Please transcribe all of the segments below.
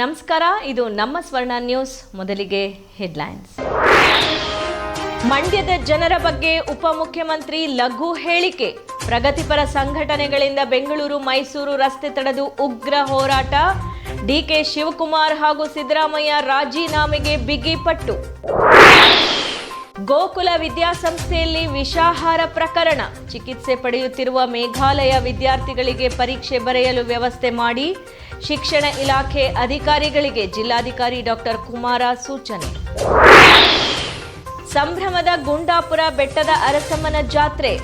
ನಮಸ್ಕಾರ, ಇದು ನಮ್ಮ ಸ್ವರ್ಣ ನ್ಯೂಸ್, ಮೊದಲಿಗೆ ಹೆಡ್ಲೈನ್ಸ್. ಮಂಡ್ಯದ ಜನರ ಬಗ್ಗೆ ಉಪಮುಖ್ಯಮಂತ್ರಿ ಲಘು ಹೇಳಿಕೆ. ಪ್ರಗತಿಪರ ಸಂಘಟನೆಗಳಿಂದ ಬೆಂಗಳೂರು, ಮೈಸೂರು ರಸ್ತೆ ತಡೆದು ಉಗ್ರ ಹೋರಾಟ. ಡಿಕೆ ಶಿವಕುಮಾರ್ ಹಾಗೂ ಸಿದ್ದರಾಮಯ್ಯ ರಾಜೀನಾಮೆಗೆ ಬಿಗಿ ಪಟ್ಟು. ಗೋಕುಲ ವಿದ್ಯಾಸಂಸ್ಥೆಯಲ್ಲಿ ವಿಷಾಹಾರ ಪ್ರಕರಣ. ಚಿಕಿತ್ಸೆ ಪಡೆಯುತ್ತಿರುವ ಮೇಘಾಲಯ ವಿದ್ಯಾರ್ಥಿಗಳಿಗೆ ಪರೀಕ್ಷೆ ಬರೆಯಲು ವ್ಯವಸ್ಥೆ ಮಾಡಿ. ಶಿಕ್ಷಣ ಇಲಾಖೆ ಅಧಿಕಾರಿಗಳಿಗೆ ಜಿಲ್ಲಾಧಿಕಾರಿ ಡಾಕ್ಟರ್ ಕುಮಾರ ಸೂಚನೆ. ಸಂಭ್ರಮದ ಗುಂಡಾಪುರ ಬೆಟ್ಟದ ಅರಸಮ್ಮನ ಜಾತ್ರೆ.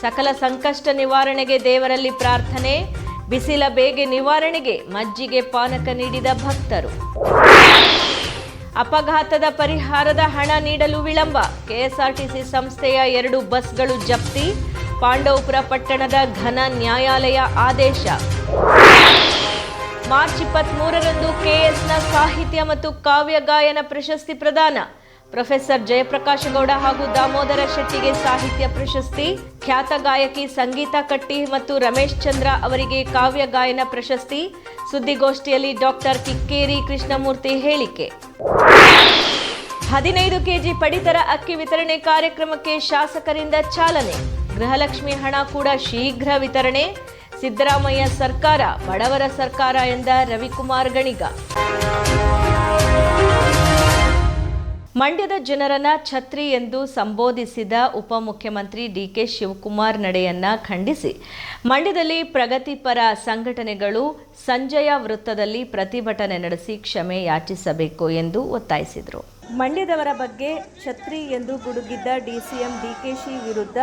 ಸಕಲ ಸಂಕಷ್ಟ ನಿವಾರಣೆಗೆ ದೇವರಲ್ಲಿ ಪ್ರಾರ್ಥನೆ. ಬಿಸಿಲ ಬೇಗೆ ನಿವಾರಣೆಗೆ ಮಜ್ಜಿಗೆ ಪಾನಕ ನೀಡಿದ ಭಕ್ತರು. ಅಪಘಾತದ ಪರಿಹಾರದ ಹಣ ನೀಡಲು ವಿಳಂಬ. ಕೆಎಸ್ಆರ್ಟಿಸಿ ಸಂಸ್ಥೆಯ ಎರಡು ಬಸ್ಗಳು ಜಪ್ತಿ. ಪಾಂಡವಪುರ ಪಟ್ಟಣದ ಘನ ನ್ಯಾಯಾಲಯ ಆದೇಶ. ಮಾರ್ಚ್ ಇಪ್ಪತ್ಮೂರರಂದು ಕೆಎಸ್ನ ಸಾಹಿತ್ಯ ಮತ್ತು ಕಾವ್ಯ ಗಾಯನ ಪ್ರಶಸ್ತಿ ಪ್ರದಾನ. ಪ್ರೊಫೆಸರ್ ಜಯಪ್ರಕಾಶ ಗೌಡ ಹಾಗೂ ದಾಮೋದರ ಶೆಟ್ಟಿಗೆ ಸಾಹಿತ್ಯ ಪ್ರಶಸ್ತಿ, ಖ್ಯಾತ ಗಾಯಕಿ ಸಂಗೀತ ಕಟ್ಟಿ ಮತ್ತು ರಮೇಶ್ ಚಂದ್ರ ಅವರಿಗೆ ಕಾವ್ಯ ಗಾಯನ ಪ್ರಶಸ್ತಿ, ಸುದ್ದಿಗೋಷ್ಠಿಯಲ್ಲಿ ಡಾಕ್ಟರ್ ಕಿಕ್ಕೇರಿ ಕೃಷ್ಣಮೂರ್ತಿ ಹೇಳಿಕೆ. ಹದಿನೈದು ಕೆಜಿ ಪಡಿತರ ಅಕ್ಕಿ ವಿತರಣೆ ಕಾರ್ಯಕ್ರಮಕ್ಕೆ ಶಾಸಕರಿಂದ ಚಾಲನೆ. ಗೃಹಲಕ್ಷ್ಮಿ ಹಣ ಕೂಡ ಶೀಘ್ರ ವಿತರಣೆ. ಸಿದ್ದರಾಮಯ್ಯ ಸರ್ಕಾರ, ಬಡವರ ಸರ್ಕಾರ ಎಂದ ರವಿಕುಮಾರ್ ಗಣಿಗ. ಮಂಡ್ಯದ ಜನರನ್ನ ಛತ್ರಿ ಎಂದು ಸಂಬೋಧಿಸಿದ ಉಪಮುಖ್ಯಮಂತ್ರಿ ಡಿಕೆ ಶಿವಕುಮಾರ್ ನಡೆಯನ್ನ ಖಂಡಿಸಿ. ಮಂಡ್ಯದಲ್ಲಿ ಪ್ರಗತಿಪರ ಸಂಘಟನೆಗಳು ಸಂಜಯ ವೃತ್ತದಲ್ಲಿ ಪ್ರತಿಭಟನೆ ನಡೆಸಿ ಕ್ಷಮೆ ಯಾಚಿಸಬೇಕು ಎಂದು ಒತ್ತಾಯಿಸಿದರು. ಮಂಡ್ಯದವರ ಬಗ್ಗೆ ಛತ್ರಿ ಎಂದು ಗುಡುಗಿದ್ದ ಡಿಸಿಎಂ ಡಿಕೆಶಿ ವಿರುದ್ಧ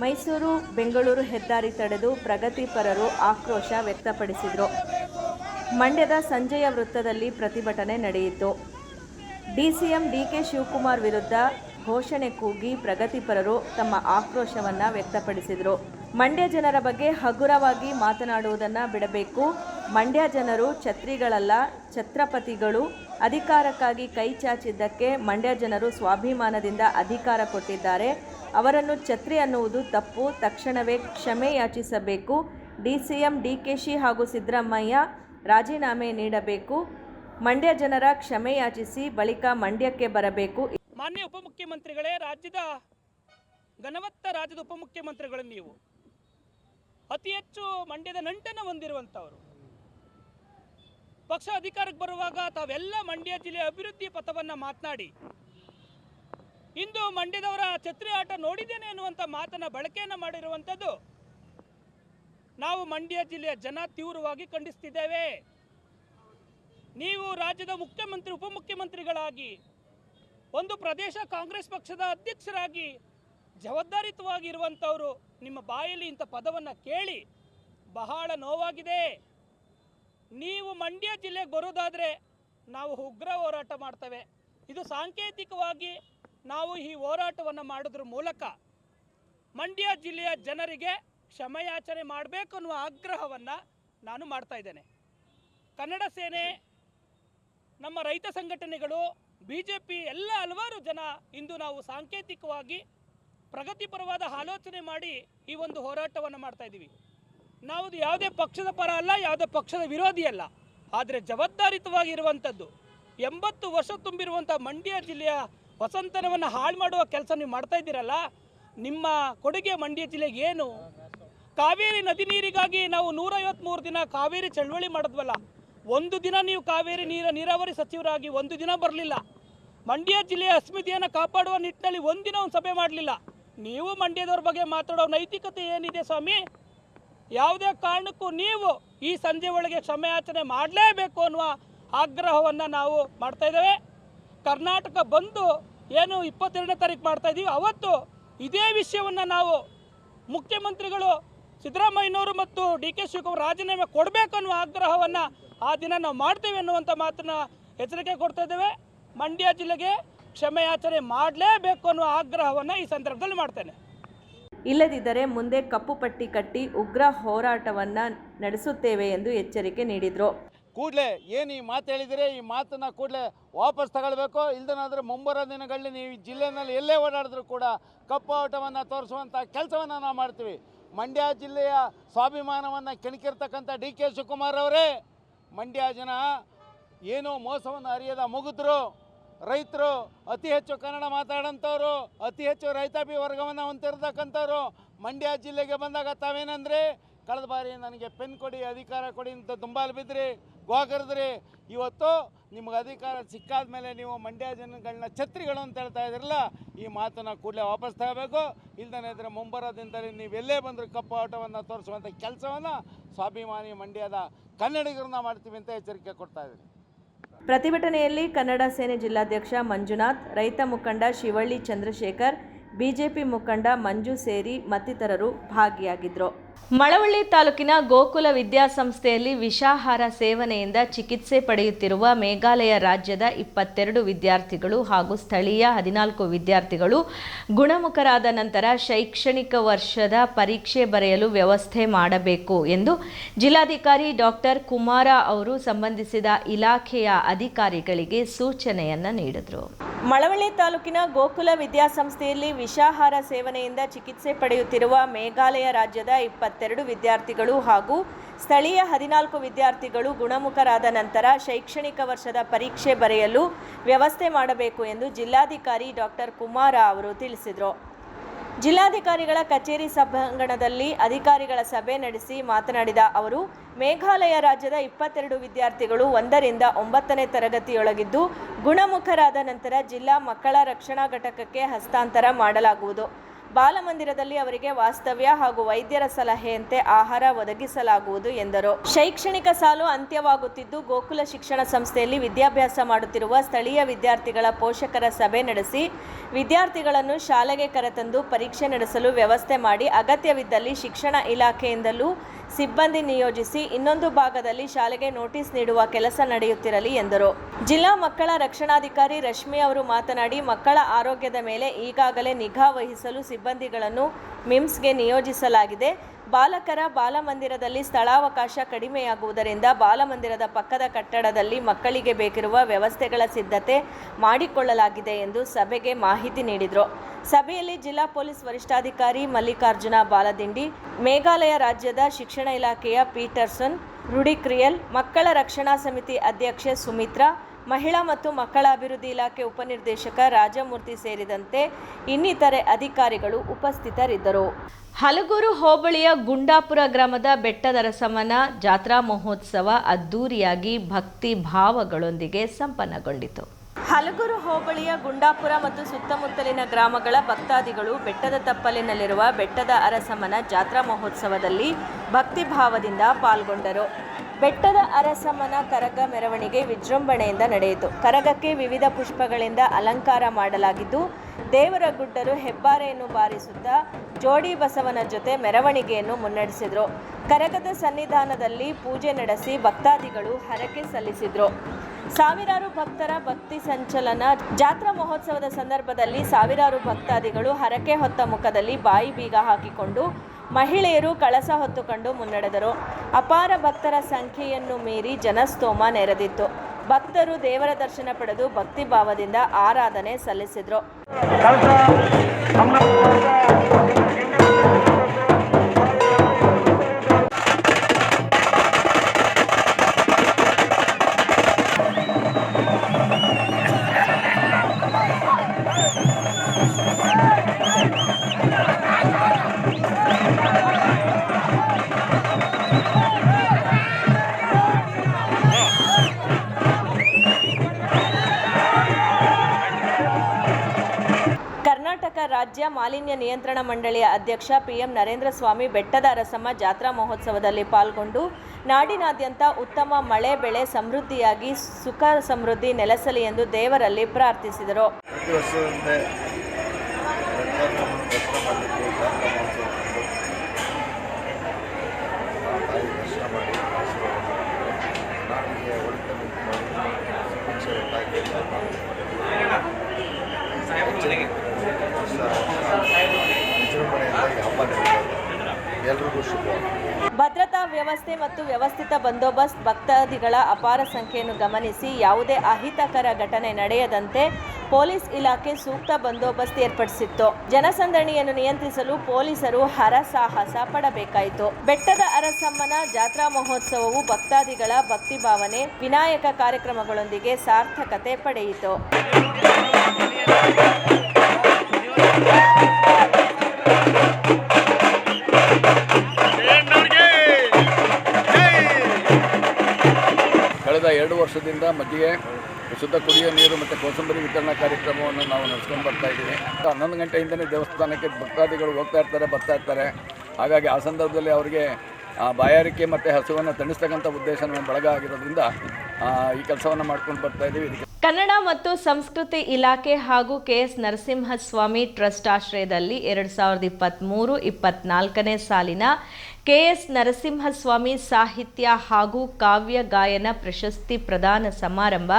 ಮೈಸೂರು, ಬೆಂಗಳೂರು ಹೆದ್ದಾರಿ ತಡೆದು ಪ್ರಗತಿಪರರು ಆಕ್ರೋಶ ವ್ಯಕ್ತಪಡಿಸಿದರು. ಮಂಡ್ಯದ ಸಂಜಯ ವೃತ್ತದಲ್ಲಿ ಪ್ರತಿಭಟನೆ ನಡೆಯಿತು. ಡಿಸಿಎಂ ಡಿಕೆ ಶಿವಕುಮಾರ್ ವಿರುದ್ಧ ಘೋಷಣೆ ಕೂಗಿ ಪ್ರಗತಿಪರರು ತಮ್ಮ ಆಕ್ರೋಶವನ್ನು ವ್ಯಕ್ತಪಡಿಸಿದರು. ಮಂಡ್ಯ ಜನರ ಬಗ್ಗೆ ಹಗುರವಾಗಿ ಮಾತನಾಡುವುದನ್ನು ಬಿಡಬೇಕು. ಮಂಡ್ಯ ಜನರು ಛತ್ರಿಗಳಲ್ಲ, ಛತ್ರಪತಿಗಳು. ಅಧಿಕಾರಕ್ಕಾಗಿ ಕೈ ಚಾಚಿದ್ದಕ್ಕೆ ಮಂಡ್ಯ ಜನರು ಸ್ವಾಭಿಮಾನದಿಂದ ಅಧಿಕಾರ ಕೊಟ್ಟಿದ್ದಾರೆ. ಅವರನ್ನು ಛತ್ರಿ ಅನ್ನುವುದು ತಪ್ಪು. ತಕ್ಷಣವೇ ಕ್ಷಮೆ ಯಾಚಿಸಬೇಕು. ಡಿಸಿಎಂ ಡಿಕೆಶಿ ಹಾಗೂ ಸಿದ್ದರಾಮಯ್ಯ ರಾಜೀನಾಮೆ ನೀಡಬೇಕು. ಮಂಡ್ಯ ಜನರ ಕ್ಷಮೆ ಯಾಚಿಸಿ ಬಳಿಕ ಮಂಡ್ಯಕ್ಕೆ ಬರಬೇಕು. ಮಾನ್ಯ ಉಪಮುಖ್ಯಮಂತ್ರಿಗಳೇ, ರಾಜ್ಯದ ಘನವತ್ತ ರಾಜ್ಯದ ಉಪಮುಖ್ಯಮಂತ್ರಿಗಳು ನೀವು. ಅತಿ ಹೆಚ್ಚು ಮಂಡ್ಯದ ನಂಟನ್ನು ಹೊಂದಿರುವಂಥವರು. ಪಕ್ಷ ಅಧಿಕಾರಕ್ಕೆ ಬರುವಾಗ ತಾವೆಲ್ಲ ಮಂಡ್ಯ ಜಿಲ್ಲೆಯ ಅಭಿವೃದ್ಧಿ ಪಥವನ್ನು ಮಾತನಾಡಿ. ಇಂದು ಮಂಡ್ಯದವರ ಛತ್ರಿ ಆಟ ನೋಡಿದ್ದೇನೆ ಅನ್ನುವಂಥ ಮಾತನ್ನ ಬಳಕೆಯನ್ನು ಮಾಡಿರುವಂಥದ್ದು ನಾವು ಮಂಡ್ಯ ಜಿಲ್ಲೆಯ ಜನ ತೀವ್ರವಾಗಿ ಖಂಡಿಸ್ತಿದ್ದೇವೆ. ನೀವು ರಾಜ್ಯದ ಮುಖ್ಯಮಂತ್ರಿ, ಉಪಮುಖ್ಯಮಂತ್ರಿಗಳಾಗಿ, ಒಂದು ಪ್ರದೇಶ ಕಾಂಗ್ರೆಸ್ ಪಕ್ಷದ ಅಧ್ಯಕ್ಷರಾಗಿ ಜವಾಬ್ದಾರಿತವಾಗಿ ಇರುವಂಥವರು ನಿಮ್ಮ ಬಾಯಲ್ಲಿ ಇಂಥ ಪದವನ್ನು ಕೇಳಿ ಬಹಳ ನೋವಾಗಿದೆ. ನೀವು ಮಂಡ್ಯ ಜಿಲ್ಲೆಗೆ ಬರೋದಾದರೆ ನಾವು ಉಗ್ರ ಹೋರಾಟ ಮಾಡ್ತೇವೆ. ಇದು ಸಾಂಕೇತಿಕವಾಗಿ ನಾವು ಈ ಹೋರಾಟವನ್ನು ಮಾಡೋದ್ರ ಮೂಲಕ ಮಂಡ್ಯ ಜಿಲ್ಲೆಯ ಜನರಿಗೆ ಕ್ಷಮೆಯಾಚನೆ ಮಾಡಬೇಕು ಅನ್ನುವ ಆಗ್ರಹವನ್ನು ನಾನು ಮಾಡ್ತಾ ಕನ್ನಡ ಸೇನೆ ನಮ್ಮ ರೈತ ಸಂಘಟನೆಗಳು ಬಿ ಜೆ ಪಿ ಎಲ್ಲ ಹಲವಾರು ಜನ ಇಂದು ನಾವು ಸಾಂಕೇತಿಕವಾಗಿ ಪ್ರಗತಿಪರವಾದ ಆಲೋಚನೆ ಮಾಡಿ ಈ ಒಂದು ಹೋರಾಟವನ್ನು ಮಾಡ್ತಾ ಇದ್ದೀವಿ. ನಾವು ಯಾವುದೇ ಪಕ್ಷದ ಪರ ಅಲ್ಲ, ಯಾವುದೇ ಪಕ್ಷದ ವಿರೋಧಿ ಅಲ್ಲ. ಆದರೆ ಜವಾಬ್ದಾರಿತವಾಗಿ ಇರುವಂಥದ್ದು ಎಂಬತ್ತು ವರ್ಷ ತುಂಬಿರುವಂಥ ಮಂಡ್ಯ ಜಿಲ್ಲೆಯ ವಸಂತನವನ್ನು ಹಾಳು ಮಾಡುವ ಕೆಲಸ ನೀವು ಮಾಡ್ತಾ ಇದ್ದೀರಲ್ಲ, ನಿಮ್ಮ ಕೊಡುಗೆ ಮಂಡ್ಯ ಜಿಲ್ಲೆಗೆ ಏನು? ಕಾವೇರಿ ನದಿ ನೀರಿಗಾಗಿ ನಾವು ನೂರೈವತ್ತ್ಮೂರು ದಿನ ಕಾವೇರಿ ಚಳವಳಿ ಮಾಡಿದ್ವಲ್ಲ ಒಂದು ದಿನ ನೀವು ಕಾವೇರಿ ನೀರ, ನೀರಾವರಿ ಸಚಿವರಾಗಿ ಒಂದು ದಿನ ಬರಲಿಲ್ಲ. ಮಂಡ್ಯ ಜಿಲ್ಲೆಯ ಅಸ್ಮಿತೆಯನ್ನು ಕಾಪಾಡುವ ನಿಟ್ಟಿನಲ್ಲಿ ಒಂದಿನ ಒಂದು ಸಭೆ ಮಾಡಲಿಲ್ಲ. ನೀವು ಮಂಡ್ಯದವ್ರ ಬಗ್ಗೆ ಮಾತಾಡೋ ನೈತಿಕತೆ ಏನಿದೆ ಸ್ವಾಮಿ? ಯಾವುದೇ ಕಾರಣಕ್ಕೂ ನೀವು ಈ ಸಂಜೆ ಒಳಗೆ ಕ್ಷಮೆಯಾಚನೆ ಮಾಡಲೇಬೇಕು ಅನ್ನುವ ಆಗ್ರಹವನ್ನು ನಾವು ಮಾಡ್ತಾ ಇದ್ದೇವೆ. ಕರ್ನಾಟಕ ಬಂದು ಏನು ಇಪ್ಪತ್ತೆರಡನೇ ತಾರೀಕು ಮಾಡ್ತಾ ಇದ್ದೀವಿ ಅವತ್ತು ಇದೇ ವಿಷಯವನ್ನು ನಾವು ಮುಖ್ಯಮಂತ್ರಿಗಳು ಸಿದ್ದರಾಮಯ್ಯನವರು ಮತ್ತು ಡಿ ಕೆ ಶಿವಕುಮಾರ್ ರಾಜೀನಾಮೆ ಕೊಡಬೇಕು ಅನ್ನುವ ಆಗ್ರಹವನ್ನು ಆ ದಿನ ನಾವು ಮಾಡ್ತೇವೆ ಅನ್ನುವಂಥ ಮಾತನ್ನ ಎಚ್ಚರಿಕೆ ಕೊಡ್ತಾ ಇದ್ದೇವೆ. ಮಂಡ್ಯ ಜಿಲ್ಲೆಗೆ ಕ್ಷಮೆಯಾಚನೆ ಮಾಡಲೇಬೇಕು ಅನ್ನುವ ಆಗ್ರಹವನ್ನು ಈ ಸಂದರ್ಭದಲ್ಲಿ ಮಾಡ್ತೇನೆ. ಇಲ್ಲದಿದ್ದರೆ ಮುಂದೆ ಕಪ್ಪು ಪಟ್ಟಿ ಕಟ್ಟಿ ಉಗ್ರ ಹೋರಾಟವನ್ನ ನಡೆಸುತ್ತೇವೆ ಎಂದು ಎಚ್ಚರಿಕೆ ನೀಡಿದರು. ಕೂಡಲೇ ಏನು ಈ ಮಾತು ಹೇಳಿದರೆ? ಈ ಮಾತನ್ನು ಕೂಡಲೇ ವಾಪಸ್ ತಗೊಳ್ಬೇಕು. ಇಲ್ದನಾದರೆ ಮುಂಬರೋ ದಿನಗಳಲ್ಲಿ ನೀವು ಈ ಜಿಲ್ಲೆನಲ್ಲಿ ಎಲ್ಲೇ ಓಡಾಡಿದ್ರು ಕೂಡ ಕಪ್ಪು ಆಟವನ್ನು ತೋರಿಸುವಂಥ ಕೆಲಸವನ್ನು ನಾವು ಮಾಡ್ತೀವಿ. ಮಂಡ್ಯ ಜಿಲ್ಲೆಯ ಸ್ವಾಭಿಮಾನವನ್ನು ಕೆಣಕಿರ್ತಕ್ಕಂಥ ಡಿ ಕೆ ಶಿವಕುಮಾರ್ ಅವರೇ! ಮಂಡ್ಯ ಜನ ಏನೋ ಮೋಸವನ್ನು ಅರಿಯದ ಮುಗಿದ್ರು. ರೈತರು ಅತಿ ಹೆಚ್ಚು ಕನ್ನಡ ಮಾತಾಡೋಂಥವ್ರು ಅತಿ ಹೆಚ್ಚು ರೈತಾಪಿ ವರ್ಗವನ್ನು ಹೊಂದಿರತಕ್ಕಂಥವ್ರು ಮಂಡ್ಯ ಜಿಲ್ಲೆಗೆ ಬಂದಾಗ ತಾವೇನಂದ್ರೆ? ಕಳೆದ ಬಾರಿ ನನಗೆ ಪೆನ್ ಕೊಡಿ, ಅಧಿಕಾರ ಕೊಡಿ ಅಂತ ದುಂಬಾಲು ಬಿದ್ರಿ. ಗೋಗರಿದ್ರಿ ಇವತ್ತು ನಿಮ್ಗೆ ಅಧಿಕಾರ ಸಿಕ್ಕಾದ ಮೇಲೆ ನೀವು ಮಂಡ್ಯ ಜನಗಳನ್ನ ಛತ್ರಿಗಳು ಅಂತ ಹೇಳ್ತಾ ಇದ್ರಲ್ಲ ಈ ಮಾತನ್ನು ಕೂಡಲೇ ವಾಪಸ್ ತಗೋಬೇಕು. ಇಲ್ದೇ ಇದ್ರೆ ಮುಂಬರೋ ದಿನದಲ್ಲಿ ನೀವು ಎಲ್ಲೇ ಬಂದರೂ ಕಪ್ಪು ಆಟವನ್ನು ತೋರಿಸುವಂಥ ಕೆಲಸವನ್ನು ಸ್ವಾಭಿಮಾನಿ ಮಂಡ್ಯದ ಕನ್ನಡಿಗರನ್ನ ಮಾಡ್ತೀವಿ ಅಂತ ಎಚ್ಚರಿಕೆ ಕೊಡ್ತಾ ಇದ್ದೀನಿ. ಪ್ರತಿಭಟನೆಯಲ್ಲಿ ಕನ್ನಡ ಸೇನೆ ಜಿಲ್ಲಾಧ್ಯಕ್ಷ ಮಂಜುನಾಥ್, ರೈತ ಮುಖಂಡ ಶಿವಳ್ಳಿ ಚಂದ್ರಶೇಖರ್, ಬಿಜೆಪಿ ಮುಖಂಡ ಮಂಜು ಸೇರಿ ಮತ್ತಿತರರು ಭಾಗಿಯಾಗಿದ್ದರು ಮಳವಳ್ಳಿ ತಾಲೂಕಿನ ಗೋಕುಲ ವಿದ್ಯಾಸಂಸ್ಥೆಯಲ್ಲಿ ವಿಷಾಹಾರ ಸೇವನೆಯಿಂದ ಚಿಕಿತ್ಸೆ ಪಡೆಯುತ್ತಿರುವ ಮೇಘಾಲಯ ರಾಜ್ಯದ ಇಪ್ಪತ್ತೆರಡು ವಿದ್ಯಾರ್ಥಿಗಳು ಹಾಗೂ ಸ್ಥಳೀಯ ಹದಿನಾಲ್ಕು ವಿದ್ಯಾರ್ಥಿಗಳು ಗುಣಮುಖರಾದ ನಂತರ ಶೈಕ್ಷಣಿಕ ವರ್ಷದ ಪರೀಕ್ಷೆ ಬರೆಯಲು ವ್ಯವಸ್ಥೆ ಮಾಡಬೇಕು ಎಂದು ಜಿಲ್ಲಾಧಿಕಾರಿ ಡಾಕ್ಟರ್ ಕುಮಾರ ಅವರು ಸಂಬಂಧಿಸಿದ ಇಲಾಖೆಯ ಅಧಿಕಾರಿಗಳಿಗೆ ಸೂಚನೆಯನ್ನ ನೀಡಿದರು. ಮಳವಳ್ಳಿ ತಾಲೂಕಿನ ಗೋಕುಲ ವಿದ್ಯಾಸಂಸ್ಥೆಯಲ್ಲಿ ವಿಷಾಹಾರ ಸೇವನೆಯಿಂದ ಚಿಕಿತ್ಸೆ ಪಡೆಯುತ್ತಿರುವ ಮೇಘಾಲಯ ರಾಜ್ಯದ ಇಪ್ಪತ್ತೆರಡು ವಿದ್ಯಾರ್ಥಿಗಳು ಹಾಗೂ ಸ್ಥಳೀಯ ಹದಿನಾಲ್ಕು ವಿದ್ಯಾರ್ಥಿಗಳು ಗುಣಮುಖರಾದ ನಂತರ ಶೈಕ್ಷಣಿಕ ವರ್ಷದ ಪರೀಕ್ಷೆ ಬರೆಯಲು ವ್ಯವಸ್ಥೆ ಮಾಡಬೇಕು ಎಂದು ಜಿಲ್ಲಾಧಿಕಾರಿ ಡಾಕ್ಟರ್ ಕುಮಾರ ಅವರು ತಿಳಿಸಿದರು. ಜಿಲ್ಲಾಧಿಕಾರಿಗಳ ಕಚೇರಿ ಸಭಾಂಗಣದಲ್ಲಿ ಅಧಿಕಾರಿಗಳ ಸಭೆ ನಡೆಸಿ ಮಾತನಾಡಿದ ಅವರು, ಮೇಘಾಲಯ ರಾಜ್ಯದ ಇಪ್ಪತ್ತೆರಡು ವಿದ್ಯಾರ್ಥಿಗಳು ಒಂದರಿಂದ ಒಂಬತ್ತನೇ ತರಗತಿಯೊಳಗಿದ್ದು ಗುಣಮುಖರಾದ ನಂತರ ಜಿಲ್ಲಾ ಮಕ್ಕಳ ರಕ್ಷಣಾ ಘಟಕಕ್ಕೆ ಹಸ್ತಾಂತರ ಮಾಡಲಾಗುವುದು. ಬಾಲಮಂದಿರದಲ್ಲಿ ಅವರಿಗೆ ವಾಸ್ತವ್ಯ ಹಾಗೂ ವೈದ್ಯರ ಸಲಹೆಯಂತೆ ಆಹಾರ ಒದಗಿಸಲಾಗುವುದು ಎಂದರು. ಶೈಕ್ಷಣಿಕ ಸಾಲು ಅಂತ್ಯವಾಗುತ್ತಿದ್ದು, ಗೋಕುಲ ಶಿಕ್ಷಣ ಸಂಸ್ಥೆಯಲ್ಲಿ ವಿದ್ಯಾಭ್ಯಾಸ ಮಾಡುತ್ತಿರುವ ಸ್ಥಳೀಯ ವಿದ್ಯಾರ್ಥಿಗಳ ಪೋಷಕರ ಸಭೆ ನಡೆಸಿ, ವಿದ್ಯಾರ್ಥಿಗಳನ್ನು ಶಾಲೆಗೆ ಕರೆತಂದು ಪರೀಕ್ಷೆ ನಡೆಸಲು ವ್ಯವಸ್ಥೆ ಮಾಡಿ, ಅಗತ್ಯವಿದ್ದಲ್ಲಿ ಶಿಕ್ಷಣ ಇಲಾಖೆಯಿಂದಲೂ ಸಿಬ್ಬಂದಿ ನಿಯೋಜಿಸಿ ಇನ್ನೊಂದು ಭಾಗದಲ್ಲಿ ಶಾಲೆಗೆ ನೋಟಿಸ್ ನೀಡುವ ಕೆಲಸ ನಡೆಯುತ್ತಿರಲಿ ಎಂದರು. ಜಿಲ್ಲಾ ಮಕ್ಕಳ ರಕ್ಷಣಾಧಿಕಾರಿ ರಶ್ಮಿ ಅವರು ಮಾತನಾಡಿ, ಮಕ್ಕಳ ಆರೋಗ್ಯದ ಮೇಲೆ ಈಗಾಗಲೇ ನಿಗಾ ವಹಿಸಲು ಸಿಬ್ಬಂದಿಗಳನ್ನು ಮಿಮ್ಸ್ಗೆ ನಿಯೋಜಿಸಲಾಗಿದೆ. ಬಾಲಕರ ಬಾಲಮಂದಿರದಲ್ಲಿ ಸ್ಥಳಾವಕಾಶ ಕಡಿಮೆಯಾಗುವುದರಿಂದ ಬಾಲಮಂದಿರದ ಪಕ್ಕದ ಕಟ್ಟಡದಲ್ಲಿ ಮಕ್ಕಳಿಗೆ ಬೇಕಿರುವ ವ್ಯವಸ್ಥೆಗಳ ಸಿದ್ಧತೆ ಮಾಡಿಕೊಳ್ಳಲಾಗಿದೆ ಎಂದು ಸಭೆಗೆ ಮಾಹಿತಿ ನೀಡಿದರು. ಸಭೆಯಲ್ಲಿ ಜಿಲ್ಲಾ ಪೊಲೀಸ್ ವರಿಷ್ಠಾಧಿಕಾರಿ ಮಲ್ಲಿಕಾರ್ಜುನ ಬಾಲದಿಂಡಿ, ಮೇಘಾಲಯ ರಾಜ್ಯದ ಶಿಕ್ಷಣ ಇಲಾಖೆಯ ಪೀಟರ್ಸನ್, ರುಡಿಕ್ರಿಯಲ್, ಮಕ್ಕಳ ರಕ್ಷಣಾ ಸಮಿತಿ ಅಧ್ಯಕ್ಷೆ ಸುಮಿತ್ರಾ ಮಹಿಳಾ ಮತ್ತು ಮಕ್ಕಳ ಅಭಿವೃದ್ಧಿ ಇಲಾಖೆ ಉಪನಿರ್ದೇಶಕ ರಾಜಮೂರ್ತಿ ಸೇರಿದಂತೆ ಇನ್ನಿತರೆ ಅಧಿಕಾರಿಗಳು ಉಪಸ್ಥಿತರಿದ್ದರು. ಹಲಗೂರು ಹೋಬಳಿಯ ಗುಂಡಾಪುರ ಗ್ರಾಮದ ಬೆಟ್ಟದರಸಮನ ಜಾತ್ರಾ ಮಹೋತ್ಸವ ಅದ್ದೂರಿಯಾಗಿ ಭಕ್ತಿ ಭಾವಗಳೊಂದಿಗೆ ಸಂಪನ್ನಗೊಂಡಿತು. ಹಲಗೂರು ಹೋಬಳಿಯ ಗುಂಡಾಪುರ ಮತ್ತು ಸುತ್ತಮುತ್ತಲಿನ ಗ್ರಾಮಗಳ ಭಕ್ತಾದಿಗಳು ಬೆಟ್ಟದ ತಪ್ಪಲಿನಲ್ಲಿರುವ ಬೆಟ್ಟದ ಅರಸಮನ ಜಾತ್ರಾ ಮಹೋತ್ಸವದಲ್ಲಿ ಭಕ್ತಿ ಭಾವದಿಂದ ಪಾಲ್ಗೊಂಡರು. ಬೆಟ್ಟದ ಅರಸಮನ ಕರಗ ಮೆರವಣಿಗೆ ವಿಜೃಂಭಣೆಯಿಂದ ನಡೆಯಿತು. ಕರಗಕ್ಕೆ ವಿವಿಧ ಪುಷ್ಪಗಳಿಂದ ಅಲಂಕಾರ ಮಾಡಲಾಗಿದ್ದು, ದೇವರ ಗುಡ್ಡರು ಹೆಬ್ಬಾರೆಯನ್ನು ಬಾರಿಸುತ್ತಾ ಜೋಡಿ ಬಸವನ ಜೊತೆ ಮೆರವಣಿಗೆಯನ್ನು ಮುನ್ನಡೆಸಿದರು. ಕರಗದ ಸನ್ನಿಧಾನದಲ್ಲಿ ಪೂಜೆ ನಡೆಸಿ ಭಕ್ತಾದಿಗಳು ಹರಕೆ ಸಲ್ಲಿಸಿದರು. ಸಾವಿರಾರು ಭಕ್ತರ ಭಕ್ತಿ ಸಂಚಲನ, ಜಾತ್ರಾ ಮಹೋತ್ಸವದ ಸಂದರ್ಭದಲ್ಲಿ ಸಾವಿರಾರು ಭಕ್ತಾದಿಗಳು ಹರಕೆ ಹೊತ್ತ ಮುಖದಲ್ಲಿ ಬಾಯಿ ಬೀಗ ಹಾಕಿಕೊಂಡು ಮಹಿಳೆಯರು ಕಳಸ ಹೊತ್ತುಕೊಂಡು ಮುನ್ನಡೆದರು. ಅಪಾರ ಭಕ್ತರ ಸಂಖ್ಯೆಯನ್ನು ಮೀರಿ ಜನಸ್ತೋಮ ನೆರೆದಿತ್ತು. ಭಕ್ತರು ದೇವರ ದರ್ಶನ ಪಡೆದು ಭಕ್ತಿ ಭಾವದಿಂದ ಆರಾಧನೆ ಸಲ್ಲಿಸಿದರು. ಮಾಲಿನ್ಯ ನಿಯಂತ್ರಣ ಮಂಡಳಿಯ ಅಧ್ಯಕ್ಷ ಪಿಎಂ ನರೇಂದ್ರ ಸ್ವಾಮಿ ಬೆಟ್ಟದ ಅರಸಮ್ಮ ಜಾತ್ರಾ ಮಹೋತ್ಸವದಲ್ಲಿ ಪಾಲ್ಗೊಂಡು, ನಾಡಿನಾದ್ಯಂತ ಉತ್ತಮ ಮಳೆ ಬೆಳೆ ಸಮೃದ್ಧಿಯಾಗಿ ಸುಖ ಸಮೃದ್ಧಿ ನೆಲೆಸಲಿ ಎಂದು ದೇವರಲ್ಲಿ ಪ್ರಾರ್ಥಿಸಿದರು ಪ್ರತಿ ವರ್ಷದಂತೆ ಬೆಟ್ಟವನ್ನು ದರ್ಶನ ಮಾಡಲಿಕ್ಕೆ ಜಾತ್ರಾ ಮಹೋತ್ಸವ ಬಂದು ಆ ತಾಯಿ ದರ್ಶನ ಮಾಡಿ ಆಶೀರ್ವಾದ ಮಾಡಿ ನಾಡಿಗೆ ಒಳಿತ ಸುಭಿಕ್ಷೆ ಉಂಟಾಗಲಿ ಅಂತ ಪ್ರಾರ್ಥನೆ ವರ್ಷ ವಿಜೃಂಭಣೆಯಿಂದ ಈ ಹಬ್ಬ ನಡೀತದೆ ಎಲ್ರಿಗೂ ಶುಭ ಭದ್ರತಾ ವ್ಯವಸ್ಥೆ ಮತ್ತು ವ್ಯವಸ್ಥಿತ ಬಂದೋಬಸ್ತ್ ಭಕ್ತಾದಿಗಳ ಅಪಾರ ಸಂಖ್ಯೆಯನ್ನು ಗಮನಿಸಿ ಯಾವುದೇ ಅಹಿತಕರ ಘಟನೆ ನಡೆಯದಂತೆ ಪೊಲೀಸ್ ಇಲಾಖೆ ಸೂಕ್ತ ಬಂದೋಬಸ್ತ್ ಏರ್ಪಡಿಸಿತ್ತು. ಜನಸಂದಣಿಯನ್ನು ನಿಯಂತ್ರಿಸಲು ಪೊಲೀಸರು ಹರಸಾಹಸ ಪಡಬೇಕಾಯಿತು. ಬೆಟ್ಟದ ಅರಸಮ್ಮನ ಜಾತ್ರಾ ಮಹೋತ್ಸವವು ಭಕ್ತಾದಿಗಳ ಭಕ್ತಿ ಭಾವನೆ ವಿನಾಯಕ ಕಾರ್ಯಕ್ರಮಗಳೊಂದಿಗೆ ಸಾರ್ಥಕತೆ ಪಡೆಯಿತು. ವರ್ಷದಿಂದ ಮಧ್ಯೆ ಶುದ್ಧ ಕುಡಿಯೋ ನೀರು ಮತ್ತು ಕೋಸಂಬರಿ ವಿತರಣಾ ಕಾರ್ಯಕ್ರಮವನ್ನು ನಾವು ನಡೆಸ್ಕೊಂಡು ಬರ್ತಾ ಇದ್ದೀವಿ. ಹನ್ನೊಂದು ಗಂಟೆಯಿಂದಲೇ ದೇವಸ್ಥಾನಕ್ಕೆ ಭಕ್ತಾದಿಗಳು ಹೋಗ್ತಾ ಇರ್ತಾರೆ, ಬರ್ತಾ ಇರ್ತಾರೆ. ಹಾಗಾಗಿ ಆ ಸಂದರ್ಭದಲ್ಲಿ ಅವರಿಗೆ ಬಾಯಾರಿಕೆ ಮತ್ತು ಹಸುವನ್ನು ತಣಿಸ್ತಕ್ಕಂಥ ಉದ್ದೇಶ ನಮ್ಮ ಬಳಗ ಆಗಿರೋದ್ರಿಂದ ಈ ಕೆಲಸವನ್ನು ಮಾಡ್ಕೊಂಡು ಬರ್ತಾ ಇದ್ದೀವಿ. ಕನ್ನಡ ಮತ್ತು ಸಂಸ್ಕೃತಿ ಇಲಾಖೆ ಹಾಗೂ ಕೆ ಎಸ್ ನರಸಿಂಹಸ್ವಾಮಿ ಟ್ರಸ್ಟ್ ಆಶ್ರಯದಲ್ಲಿ ಎರಡು ಸಾವಿರದ ಇಪ್ಪತ್ತ್ಮೂರು ಇಪ್ಪತ್ನಾಲ್ಕನೇ ಸಾಲಿನ ಕೆಎಸ್ ನರಸಿಂಹಸ್ವಾಮಿ ಸಾಹಿತ್ಯ ಹಾಗೂ ಕಾವ್ಯ ಗಾಯನ ಪ್ರಶಸ್ತಿ ಪ್ರದಾನ ಸಮಾರಂಭ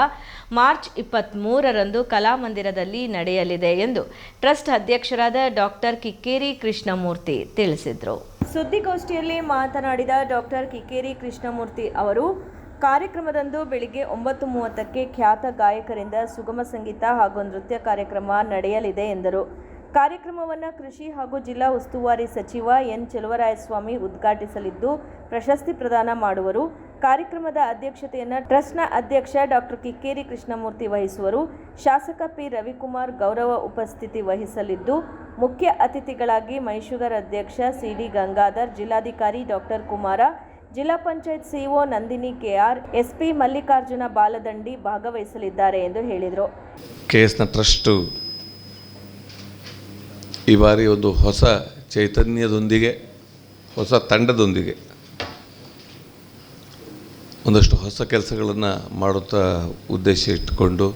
ಮಾರ್ಚ್ ಇಪ್ಪತ್ತ್ಮೂರರಂದು ಕಲಾಮಂದಿರದಲ್ಲಿ ನಡೆಯಲಿದೆ ಎಂದು ಟ್ರಸ್ಟ್ ಅಧ್ಯಕ್ಷರಾದ ಡಾಕ್ಟರ್ ಕಿಕ್ಕೇರಿ ಕೃಷ್ಣಮೂರ್ತಿ ತಿಳಿಸಿದರು. ಸುದ್ದಿಗೋಷ್ಠಿಯಲ್ಲಿ ಮಾತನಾಡಿದ ಡಾಕ್ಟರ್ ಕಿಕ್ಕೇರಿ ಕೃಷ್ಣಮೂರ್ತಿ ಅವರು, ಕಾರ್ಯಕ್ರಮದಂದು ಬೆಳಿಗ್ಗೆ ಒಂಬತ್ತು ಮೂವತ್ತಕ್ಕೆ ಖ್ಯಾತ ಗಾಯಕರಿಂದ ಸುಗಮ ಸಂಗೀತ ಹಾಗೂ ನೃತ್ಯ ಕಾರ್ಯಕ್ರಮ ನಡೆಯಲಿದೆ ಎಂದರು. ಕಾರ್ಯಕ್ರಮವನ್ನು ಕೃಷಿ ಹಾಗೂ ಜಿಲ್ಲಾ ಉಸ್ತುವಾರಿ ಸಚಿವ ಎನ್ ಚೆಲುವರಾಯಸ್ವಾಮಿ ಉದ್ಘಾಟಿಸಲಿದ್ದು, ಪ್ರಶಸ್ತಿ ಪ್ರದಾನ ಮಾಡುವರು. ಕಾರ್ಯಕ್ರಮದ ಅಧ್ಯಕ್ಷತೆಯನ್ನು ಟ್ರಸ್ಟ್ನ ಅಧ್ಯಕ್ಷ ಡಾಕ್ಟರ್ ಕಿಕ್ಕೇರಿ ಕೃಷ್ಣಮೂರ್ತಿ ವಹಿಸುವರು. ಶಾಸಕ ಪಿ. ರವಿಕುಮಾರ್ ಗೌರವ ಉಪಸ್ಥಿತಿ ವಹಿಸಲಿದ್ದು, ಮುಖ್ಯ ಅತಿಥಿಗಳಾಗಿ ಮೈಶುಗರ್ ಅಧ್ಯಕ್ಷ ಸಿ. ಡಿ. ಗಂಗಾಧರ್, ಜಿಲ್ಲಾಧಿಕಾರಿ ಡಾಕ್ಟರ್ ಕುಮಾರ, ಜಿಲ್ಲಾ panchayat CEO Nandini KR SP Mallikarjuna Baladandi ಭಾಗವಹಿಸಲಿದ್ದಾರೆ ಎಂದು ಹೇಳಿದರು. ಕೆ. ಎಸ್ನ ಟ್ರಸ್ಟು ಈ ಬಾರಿ ಒಂದು ಹೊಸ ಚೈತನ್ಯದೊಂದಿಗೆ, ಹೊಸ ತಂಡದೊಂದಿಗೆ ಒಂದಷ್ಟು ಹೊಸ ಕೆಲಸಗಳನ್ನು ಮಾಡುತ್ತಾ ಉದ್ದೇಶ ಇಟ್ಟುಕೊಂಡು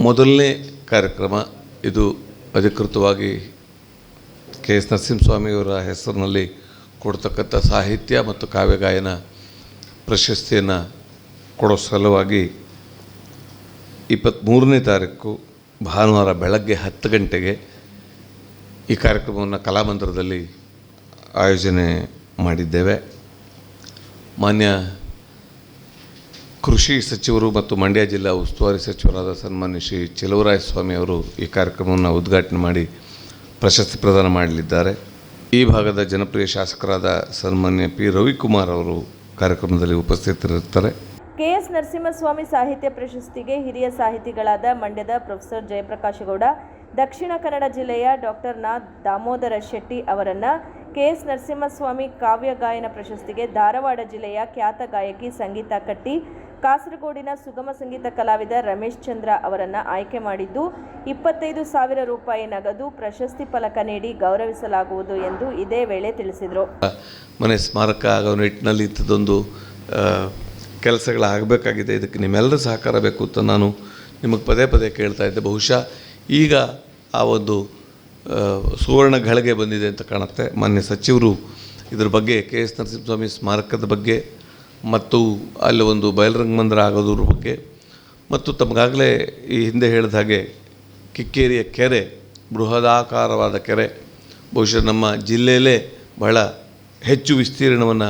ಮೊದಲನೇ ಕಾರ್ಯಕ್ರಮ ಇದು ಅಧಿಕೃತವಾಗಿ ಕೆ ಎಸ್ ನರಸಿಂಹಸ್ವಾಮಿಯವರ ಹೆಸರಿನಲ್ಲಿ ಕೊಡ್ತಕ್ಕಂಥ ಸಾಹಿತ್ಯ ಮತ್ತು ಕಾವ್ಯಗಾಯನ ಪ್ರಶಸ್ತಿಯನ್ನು ಕೊಡೋ ಸಲುವಾಗಿ ಇಪ್ಪತ್ತ್ಮೂರನೇ ತಾರೀಕು ಭಾನುವಾರ ಬೆಳಗ್ಗೆ ಹತ್ತು ಗಂಟೆಗೆ ಈ ಕಾರ್ಯಕ್ರಮವನ್ನು ಕಲಾಮಂದಿರದಲ್ಲಿ ಆಯೋಜನೆ ಮಾಡಿದ್ದೇವೆ. ಮಾನ್ಯ ಕೃಷಿ ಸಚಿವರು ಮತ್ತು ಮಂಡ್ಯ ಜಿಲ್ಲಾ ಉಸ್ತುವಾರಿ ಸಚಿವರಾದ ಸನ್ಮಾನ್ಯ ಶ್ರೀ ಚೆಲುವರಾಯ ಸ್ವಾಮಿ ಅವರು ಈ ಕಾರ್ಯಕ್ರಮವನ್ನು ಉದ್ಘಾಟನೆ ಮಾಡಿ ಪ್ರಶಸ್ತಿ ಪ್ರದಾನ ಮಾಡಲಿದ್ದಾರೆ. ಈ ಭಾಗದ ಜನಪ್ರಿಯ ಶಾಸಕರಾದ ಸನ್ಮಾನ್ಯ ಪಿ ರವಿಕುಮಾರ್ ಅವರು ಕಾರ್ಯಕ್ರಮದಲ್ಲಿ ಉಪಸ್ಥಿತರಿರ್ತಾರೆ ಕೆಎಸ್ ನರಸಿಂಹಸ್ವಾಮಿ ಸಾಹಿತ್ಯ ಪ್ರಶಸ್ತಿಗೆ ಹಿರಿಯ ಸಾಹಿತಿಗಳಾದ ಮಂಡ್ಯದ ಪ್ರೊಫೆಸರ್ ಜಯಪ್ರಕಾಶಗೌಡ, ದಕ್ಷಿಣ ಕನ್ನಡ ಜಿಲ್ಲೆಯ ಡಾಕ್ಟರ್ ನಾ ದಾಮೋದರ ಶೆಟ್ಟಿ ಅವರನ್ನ ಕೆಎಸ್ ನರಸಿಂಹಸ್ವಾಮಿ ಕಾವ್ಯ ಗಾಯನ ಪ್ರಶಸ್ತಿಗೆ ಧಾರವಾಡ ಜಿಲ್ಲೆಯ ಖ್ಯಾತ ಗಾಯಕಿ ಸಂಗೀತ ಕಟ್ಟಿ, ಕಾಸರಗೋಡಿನ ಸುಗಮ ಸಂಗೀತ ಕಲಾವಿದ ರಮೇಶ್ ಚಂದ್ರ ಅವರನ್ನು ಆಯ್ಕೆ ಮಾಡಿದ್ದು, ಇಪ್ಪತ್ತೈದು ಸಾವಿರ ರೂಪಾಯಿ ನಗದು ಪ್ರಶಸ್ತಿ ಫಲಕ ನೀಡಿ ಗೌರವಿಸಲಾಗುವುದು ಎಂದು ಇದೇ ವೇಳೆ ತಿಳಿಸಿದರು. ಮನೆ ಸ್ಮಾರಕ ಆಗೋ ನಿಟ್ಟಿನಲ್ಲಿ ಇಂಥದ್ದೊಂದು ಕೆಲಸಗಳಾಗಬೇಕಾಗಿದೆ. ಇದಕ್ಕೆ ನಿಮ್ಮೆಲ್ಲರ ಸಹಕಾರ ಬೇಕು ಅಂತ ನಾನು ನಿಮಗೆ ಪದೇ ಪದೇ ಕೇಳ್ತಾ ಇದ್ದೆ. ಬಹುಶಃ ಈಗ ಆ ಒಂದು ಸುವರ್ಣ ಘಳಿಗೆ ಬಂದಿದೆ ಅಂತ ಕಾಣುತ್ತೆ. ಮಾನ್ಯ ಸಚಿವರು ಇದ್ರ ಬಗ್ಗೆ ಕೆ ಎಸ್ ನರಸಿಂಹಸ್ವಾಮಿ ಸ್ಮಾರಕದ ಬಗ್ಗೆ ಮತ್ತು ಅಲ್ಲಿ ಒಂದು ಬಯಲರಂಗ ಮಂದಿರ ಆಗೋದ್ರ ಬಗ್ಗೆ ಮತ್ತು ತಮಗಾಗಲೇ ಈ ಹಿಂದೆ ಹೇಳಿದ ಹಾಗೆ ಕಿಕ್ಕೇರಿಯ ಕೆರೆ, ಬೃಹದಾಕಾರವಾದ ಕೆರೆ, ಬಹುಶಃ ನಮ್ಮ ಜಿಲ್ಲೆಯಲ್ಲೇ ಬಹಳ ಹೆಚ್ಚು ವಿಸ್ತೀರ್ಣವನ್ನು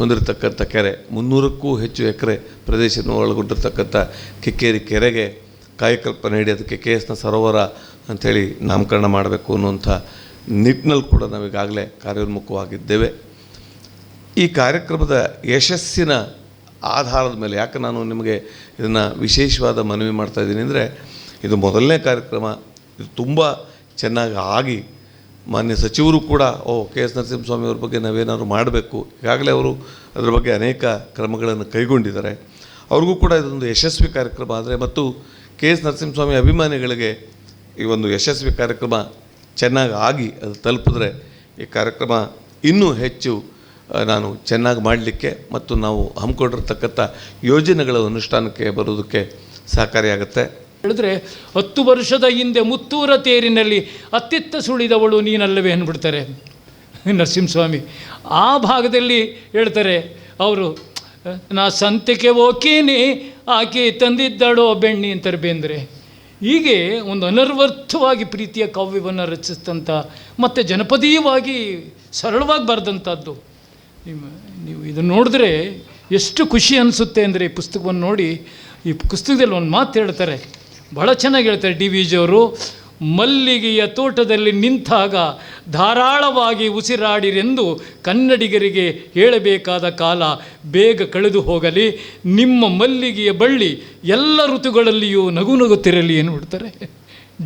ಹೊಂದಿರತಕ್ಕಂಥ ಕೆರೆ, ಮುನ್ನೂರಕ್ಕೂ ಹೆಚ್ಚು ಎಕರೆ ಪ್ರದೇಶವನ್ನು ಒಳಗೊಂಡಿರ್ತಕ್ಕಂಥ ಕಿಕ್ಕೇರಿ ಕೆರೆಗೆ ಕಾಯಕಲ್ಪ ನೀಡಿ ಅದಕ್ಕೆ ಕೆ ಎಸ್ನ ಸರೋವರ ಅಂಥೇಳಿ ನಾಮಕರಣ ಮಾಡಬೇಕು ಅನ್ನುವಂಥ ನಿಟ್ಟಿನಲ್ಲಿ ಕೂಡ ನಾವೀಗಾಗಲೇ ಕಾರ್ಯೋನ್ಮುಖವಾಗಿದ್ದೇವೆ. ಈ ಕಾರ್ಯಕ್ರಮದ ಯಶಸ್ಸಿನ ಆಧಾರದ ಮೇಲೆ, ಯಾಕೆ ನಾನು ನಿಮಗೆ ಇದನ್ನು ವಿಶೇಷವಾದ ಮನವಿ ಮಾಡ್ತಾ ಇದ್ದೀನಿ ಅಂದರೆ, ಇದು ಮೊದಲನೇ ಕಾರ್ಯಕ್ರಮ, ಇದು ತುಂಬ ಚೆನ್ನಾಗಿ ಆಗಿ ಮಾನ್ಯ ಸಚಿವರು ಕೂಡ, ಓ ಕೆ ಎಸ್ ನರಸಿಂಹಸ್ವಾಮಿ ಅವ್ರ ಬಗ್ಗೆ ನಾವೇನಾದ್ರು ಮಾಡಬೇಕು. ಈಗಾಗಲೇ ಅವರು ಅದರ ಬಗ್ಗೆ ಅನೇಕ ಕ್ರಮಗಳನ್ನು ಕೈಗೊಂಡಿದ್ದಾರೆ. ಅವ್ರಿಗೂ ಕೂಡ ಇದೊಂದು ಯಶಸ್ವಿ ಕಾರ್ಯಕ್ರಮ. ಆದರೆ ಮತ್ತು ಕೆ ಎಸ್ ನರಸಿಂಹಸ್ವಾಮಿ ಅಭಿಮಾನಿಗಳಿಗೆ ಈ ಒಂದು ಯಶಸ್ವಿ ಕಾರ್ಯಕ್ರಮ ಚೆನ್ನಾಗಿ ಆಗಿ ಅದು ತಲುಪಿದ್ರೆ ಈ ಕಾರ್ಯಕ್ರಮ ಇನ್ನೂ ಹೆಚ್ಚು ನಾನು ಚೆನ್ನಾಗಿ ಮಾಡಲಿಕ್ಕೆ ಮತ್ತು ನಾವು ಹಮ್ಮಿಕೊಂಡಿರ್ತಕ್ಕಂಥ ಯೋಜನೆಗಳ ಅನುಷ್ಠಾನಕ್ಕೆ ಬರೋದಕ್ಕೆ ಸಹಕಾರಿಯಾಗುತ್ತೆ. ಹೇಳಿದ್ರೆ, ಹತ್ತು ವರ್ಷದ ಹಿಂದೆ ಮುತ್ತೂರ ತೇರಿನಲ್ಲಿ ಅತ್ತಿತ್ತ ಸುಳಿದವಳು ನೀನಲ್ಲವೇ ಅಂದ್ಬಿಡ್ತಾರೆ. ನರಸಿಂಹಸ್ವಾಮಿ, ಆ ಭಾಗದಲ್ಲಿ ಹೇಳ್ತಾರೆ, ಅವರು, ನಾ ಸಂತಿಕೆ ಹೋಗೀನಿ ಆಕೆ ತಂದಿದ್ದಾಳೋ ಬೆಣ್ಣಿ ಅಂತಾರೆ ಬೇಂದ್ರೆ. ಹೀಗೆ ಒಂದು ಅನರ್ವರ್ಥವಾಗಿ ಪ್ರೀತಿಯ ಕಾವ್ಯವನ್ನು ರಚಿಸಿದಂಥ ಮತ್ತು ಜನಪದೀಯವಾಗಿ ಸರಳವಾಗಿ ಬರೆದಂಥದ್ದು ನಿಮ್ಮ, ನೀವು ಇದನ್ನು ನೋಡಿದ್ರೆ ಎಷ್ಟು ಖುಷಿ ಅನಿಸುತ್ತೆ ಅಂದರೆ ಈ ಪುಸ್ತಕವನ್ನು ನೋಡಿ, ಈ ಪುಸ್ತಕದಲ್ಲಿ ಒಂದು ಮಾತು ಹೇಳ್ತಾರೆ ಬಹಳ ಚೆನ್ನಾಗಿ ಹೇಳ್ತಾರೆ ಡಿ ವಿ ಜಿಯವರು. ಮಲ್ಲಿಗೆಯ ತೋಟದಲ್ಲಿ ನಿಂತಾಗ ಧಾರಾಳವಾಗಿ ಉಸಿರಾಡಿರೆಂದು ಕನ್ನಡಿಗರಿಗೆ ಹೇಳಬೇಕಾದ ಕಾಲ ಬೇಗ ಕಳೆದು ಹೋಗಲಿ, ನಿಮ್ಮ ಮಲ್ಲಿಗೆಯ ಬಳ್ಳಿ ಎಲ್ಲ ಋತುಗಳಲ್ಲಿಯೂ ನಗು ನಗುತ್ತಿರಲಿ ಏನು ಬಿಡ್ತಾರೆ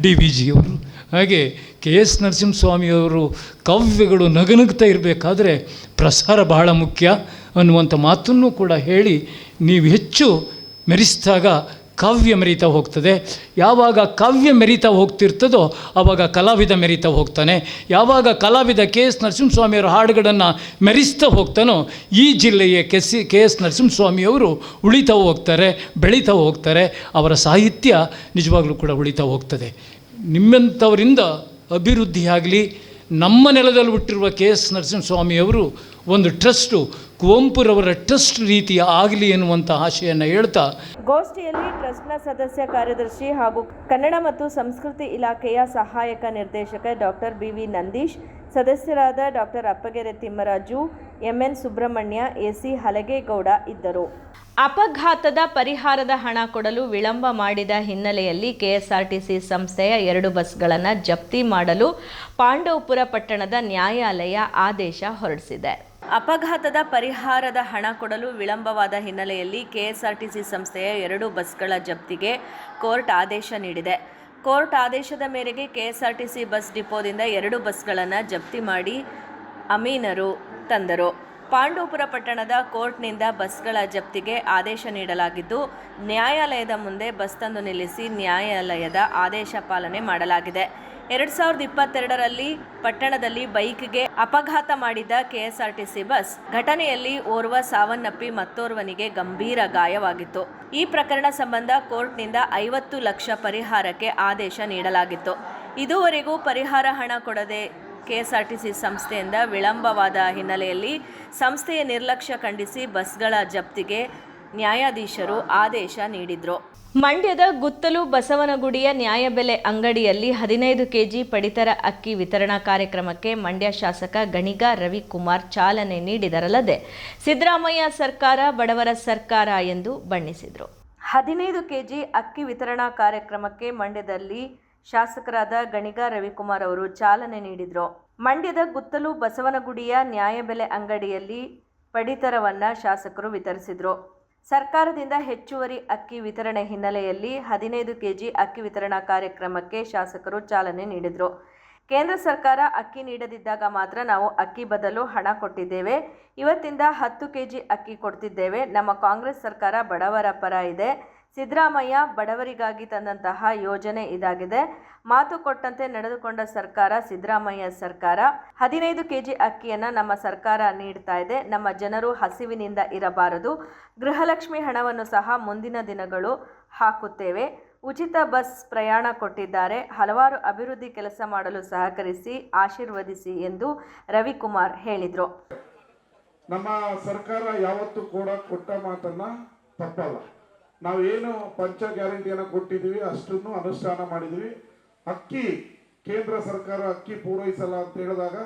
ಡಿ ವಿ ಜಿಯವರು. ಹಾಗೆ ಕೆ ಎಸ್ ನರಸಿಂಹಸ್ವಾಮಿಯವರು ಕಾವ್ಯಗಳು ನಗನಗ್ತಾ ಇರಬೇಕಾದ್ರೆ ಪ್ರಸಾರ ಬಹಳ ಮುಖ್ಯ ಅನ್ನುವಂಥ ಮಾತನ್ನು ಕೂಡ ಹೇಳಿ ನೀವು ಹೆಚ್ಚು ಮೆರೆಸಿದಾಗ ಕಾವ್ಯ ಮೆರೀತಾ ಹೋಗ್ತದೆ. ಯಾವಾಗ ಕಾವ್ಯ ಮೆರೀತಾ ಹೋಗ್ತಿರ್ತದೋ ಆವಾಗ ಕಲಾವಿದ ಮೆರೀತಾ ಹೋಗ್ತಾನೆ. ಯಾವಾಗ ಕಲಾವಿದ ಕೆ ಎಸ್ ನರಸಿಂಹಸ್ವಾಮಿಯವರ ಹಾಡುಗಳನ್ನು ಮೆರೆಸ್ತಾ ಹೋಗ್ತಾನೋ ಈ ಜಿಲ್ಲೆಯ ಕೆ ಸಿ ಕೆ ಎಸ್ ನರಸಿಂಹಸ್ವಾಮಿಯವರು ಉಳಿತಾ ಹೋಗ್ತಾರೆ, ಬೆಳೀತಾ ಹೋಗ್ತಾರೆ. ಅವರ ಸಾಹಿತ್ಯ ನಿಜವಾಗ್ಲೂ ಕೂಡ ಉಳಿತಾ ಹೋಗ್ತದೆ. ನಿಮ್ಮಂಥವರಿಂದ ಅಭಿವೃದ್ಧಿಯಾಗಲಿ ನಮ್ಮ ನೆಲದಲ್ಲಿ ಹುಟ್ಟಿರುವ ಕೆ ಎಸ್ ನರಸಿಂಹಸ್ವಾಮಿಯವರು ಒಂದು ಟ್ರಸ್ಟು ಕುವೆಂಪುರವರ ಟ್ರಸ್ಟ್ ರೀತಿಯ ಆಗಲಿ ಎನ್ನುವಂಥ ಆಶೆಯನ್ನು ಹೇಳ್ತಾ ಗೋಷ್ಠಿಯಲ್ಲಿ ಟ್ರಸ್ಟ್ನ ಸದಸ್ಯ ಕಾರ್ಯದರ್ಶಿ ಹಾಗೂ ಕನ್ನಡ ಮತ್ತು ಸಂಸ್ಕೃತಿ ಇಲಾಖೆಯ ಸಹಾಯಕ ನಿರ್ದೇಶಕ ಡಾಕ್ಟರ್ ಬಿ ವಿ ನಂದೀಶ್ ಸದಸ್ಯರಾದ doctor Appagere Thimmaraju MN Subrahmanya AC Halagegowda ಇದ್ದರು. ಅಪಘಾತದ ಪರಿಹಾರದ ಹಣ ಕೊಡಲು ವಿಳಂಬ ಮಾಡಿದ ಹಿನ್ನೆಲೆಯಲ್ಲಿ ಕೆಎಸ್ಆರ್ಟಿಸಿ ಸಂಸ್ಥೆಯ ಎರಡು ಬಸ್ಗಳನ್ನು ಜಪ್ತಿ ಮಾಡಲು ಪಾಂಡವಪುರ ಪಟ್ಟಣದ ನ್ಯಾಯಾಲಯ ಆದೇಶ ಹೊರಡಿಸಿದೆ. ಅಪಘಾತದ ಪರಿಹಾರದ ಹಣ ಕೊಡಲು ವಿಳಂಬವಾದ ಹಿನ್ನೆಲೆಯಲ್ಲಿ ಕೆಎಸ್ಆರ್ಟಿಸಿ ಸಂಸ್ಥೆಯ ಎರಡು ಬಸ್ಗಳ ಜಪ್ತಿಗೆ ಕೋರ್ಟ್ ಆದೇಶ ನೀಡಿದೆ. ಕೋರ್ಟ್ ಆದೇಶದ ಮೇರೆಗೆ ಕೆಎಸ್ಆರ್ಟಿಸಿ ಬಸ್ ಡಿಪೋದಿಂದ ಎರಡು ಬಸ್ಗಳನ್ನು ಜಪ್ತಿ ಮಾಡಿ ಅಮೀನರು ತಂದರು. ಪಾಂಡವಪುರ ಪಟ್ಟಣದ ಕೋರ್ಟ್ನಿಂದ ಬಸ್ಗಳ ಜಪ್ತಿಗೆ ಆದೇಶ ನೀಡಲಾಗಿದ್ದು, ನ್ಯಾಯಾಲಯದ ಮುಂದೆ ಬಸ್ ತಂದು ನಿಲ್ಲಿಸಿ ನ್ಯಾಯಾಲಯದ ಆದೇಶ ಪಾಲನೆ ಮಾಡಲಾಗಿದೆ. ಎರಡು ಸಾವಿರದ ಇಪ್ಪತ್ತೆರಡರಲ್ಲಿ ಪಟ್ಟಣದಲ್ಲಿ ಬೈಕ್ಗೆ ಅಪಘಾತ ಮಾಡಿದ ಕೆಎಸ್ಆರ್ಟಿಸಿ ಬಸ್ ಘಟನೆಯಲ್ಲಿ ಓರ್ವ ಸಾವನ್ನಪ್ಪಿ ಮತ್ತೋರ್ವನಿಗೆ ಗಂಭೀರ ಗಾಯವಾಗಿತ್ತು. ಈ ಪ್ರಕರಣ ಸಂಬಂಧ ಕೋರ್ಟ್ನಿಂದ ಐವತ್ತು ಲಕ್ಷ ಪರಿಹಾರಕ್ಕೆ ಆದೇಶ ನೀಡಲಾಗಿತ್ತು. ಇದುವರೆಗೂ ಪರಿಹಾರ ಹಣ ಕೊಡದೆ ಕೆಎಸ್ಆರ್ಟಿಸಿ ಸಂಸ್ಥೆಯಿಂದ ವಿಳಂಬವಾದ ಹಿನ್ನೆಲೆಯಲ್ಲಿ ಸಂಸ್ಥೆಯ ನಿರ್ಲಕ್ಷ್ಯ ಖಂಡಿಸಿ ಬಸ್ಗಳ ಜಪ್ತಿಗೆ ನ್ಯಾಯಾಧೀಶರು ಆದೇಶ ನೀಡಿದ್ರು. ಮಂಡ್ಯದ ಗುತ್ತಲು ಬಸವನಗುಡಿಯ ನ್ಯಾಯಬೆಲೆ ಅಂಗಡಿಯಲ್ಲಿ ಹದಿನೈದು ಕೆಜಿ ಪಡಿತರ ಅಕ್ಕಿ ವಿತರಣಾ ಕಾರ್ಯಕ್ರಮಕ್ಕೆ ಮಂಡ್ಯ ಶಾಸಕ ಗಣಿಗ ರವಿಕುಮಾರ್ ಚಾಲನೆ ನೀಡಿದರಲ್ಲದೆ ಸಿದ್ದರಾಮಯ್ಯ ಸರ್ಕಾರ, ಬಡವರ ಸರ್ಕಾರ ಎಂದು ಬಣ್ಣಿಸಿದರು. ಹದಿನೈದು ಕೆಜಿ ಅಕ್ಕಿ ವಿತರಣಾ ಕಾರ್ಯಕ್ರಮಕ್ಕೆ ಮಂಡ್ಯದಲ್ಲಿ ಶಾಸಕರಾದ ಗಣಿಗ ರವಿಕುಮಾರ್ ಅವರು ಚಾಲನೆ ನೀಡಿದರು. ಮಂಡ್ಯದ ಗುತ್ತಲು ಬಸವನಗುಡಿಯ ನ್ಯಾಯಬೆಲೆ ಅಂಗಡಿಯಲ್ಲಿ ಪಡಿತರವನ್ನು ಶಾಸಕರು ವಿತರಿಸಿದರು. ಸರ್ಕಾರದಿಂದ ಹೆಚ್ಚುವರಿ ಅಕ್ಕಿ ವಿತರಣೆ ಹಿನ್ನೆಲೆಯಲ್ಲಿ ಹದಿನೈದು ಕೆಜಿ ಅಕ್ಕಿ ವಿತರಣಾ ಕಾರ್ಯಕ್ರಮಕ್ಕೆ ಶಾಸಕರು ಚಾಲನೆ ನೀಡಿದರು. ಕೇಂದ್ರ ಸರ್ಕಾರ ಅಕ್ಕಿ ನೀಡದಿದ್ದಾಗ ಮಾತ್ರ ನಾವು ಅಕ್ಕಿ ಬದಲು ಹಣ ಕೊಟ್ಟಿದ್ದೇವೆ. ಇವತ್ತಿಂದ ಹತ್ತು ಕೆಜಿ ಅಕ್ಕಿ ಕೊಡ್ತಿದ್ದೇವೆ. ನಮ್ಮ ಕಾಂಗ್ರೆಸ್ ಸರ್ಕಾರ ಬಡವರ ಪರ ಇದೆ. ಸಿದ್ದರಾಮಯ್ಯ ಬಡವರಿಗಾಗಿ ತಂದಂತಹ ಯೋಜನೆ ಇದಾಗಿದೆ. ಮಾತು ಕೊಟ್ಟಂತೆ ನಡೆದುಕೊಂಡ ಸರ್ಕಾರ, ಸಿದ್ದರಾಮಯ್ಯ ಸರ್ಕಾರ, ಹದಿನೈದು ಕೆಜಿ ಅಕ್ಕಿಯನ್ನು ನಮ್ಮ ಸರ್ಕಾರ ನೀಡ್ತಾ ಇದೆ. ನಮ್ಮ ಜನರು ಹಸಿವಿನಿಂದ ಇರಬಾರದು. ಗೃಹಲಕ್ಷ್ಮಿ ಹಣವನ್ನು ಸಹ ಮುಂದಿನ ದಿನಗಳು ಹಾಕುತ್ತೇವೆ. ಉಚಿತ ಬಸ್ ಪ್ರಯಾಣ ಕೊಟ್ಟಿದ್ದಾರೆ. ಹಲವಾರು ಅಭಿವೃದ್ಧಿ ಕೆಲಸ ಮಾಡಲು ಸಹಕರಿಸಿ, ಆಶೀರ್ವದಿಸಿ ಎಂದು ರವಿಕುಮಾರ್ ಹೇಳಿದರು. ನಮ್ಮ ಸರ್ಕಾರ ಯಾವತ್ತೂ ಕೂಡ ಕೊಟ್ಟ ಮಾತನ್ನ ತಪ್ಪಲ್ಲ. ನಾವು ಏನು ಪಂಚ ಗ್ಯಾರಂಟಿಯನ್ನು ಕೊಟ್ಟಿದ್ದೀವಿ, ಅಷ್ಟನ್ನು ಅನುಷ್ಠಾನ ಮಾಡಿದ್ದೀವಿ. ಅಕ್ಕಿ ಕೇಂದ್ರ ಸರ್ಕಾರ ಅಕ್ಕಿ ಪೂರೈಸಲ್ಲ ಅಂತ ಹೇಳಿದಾಗ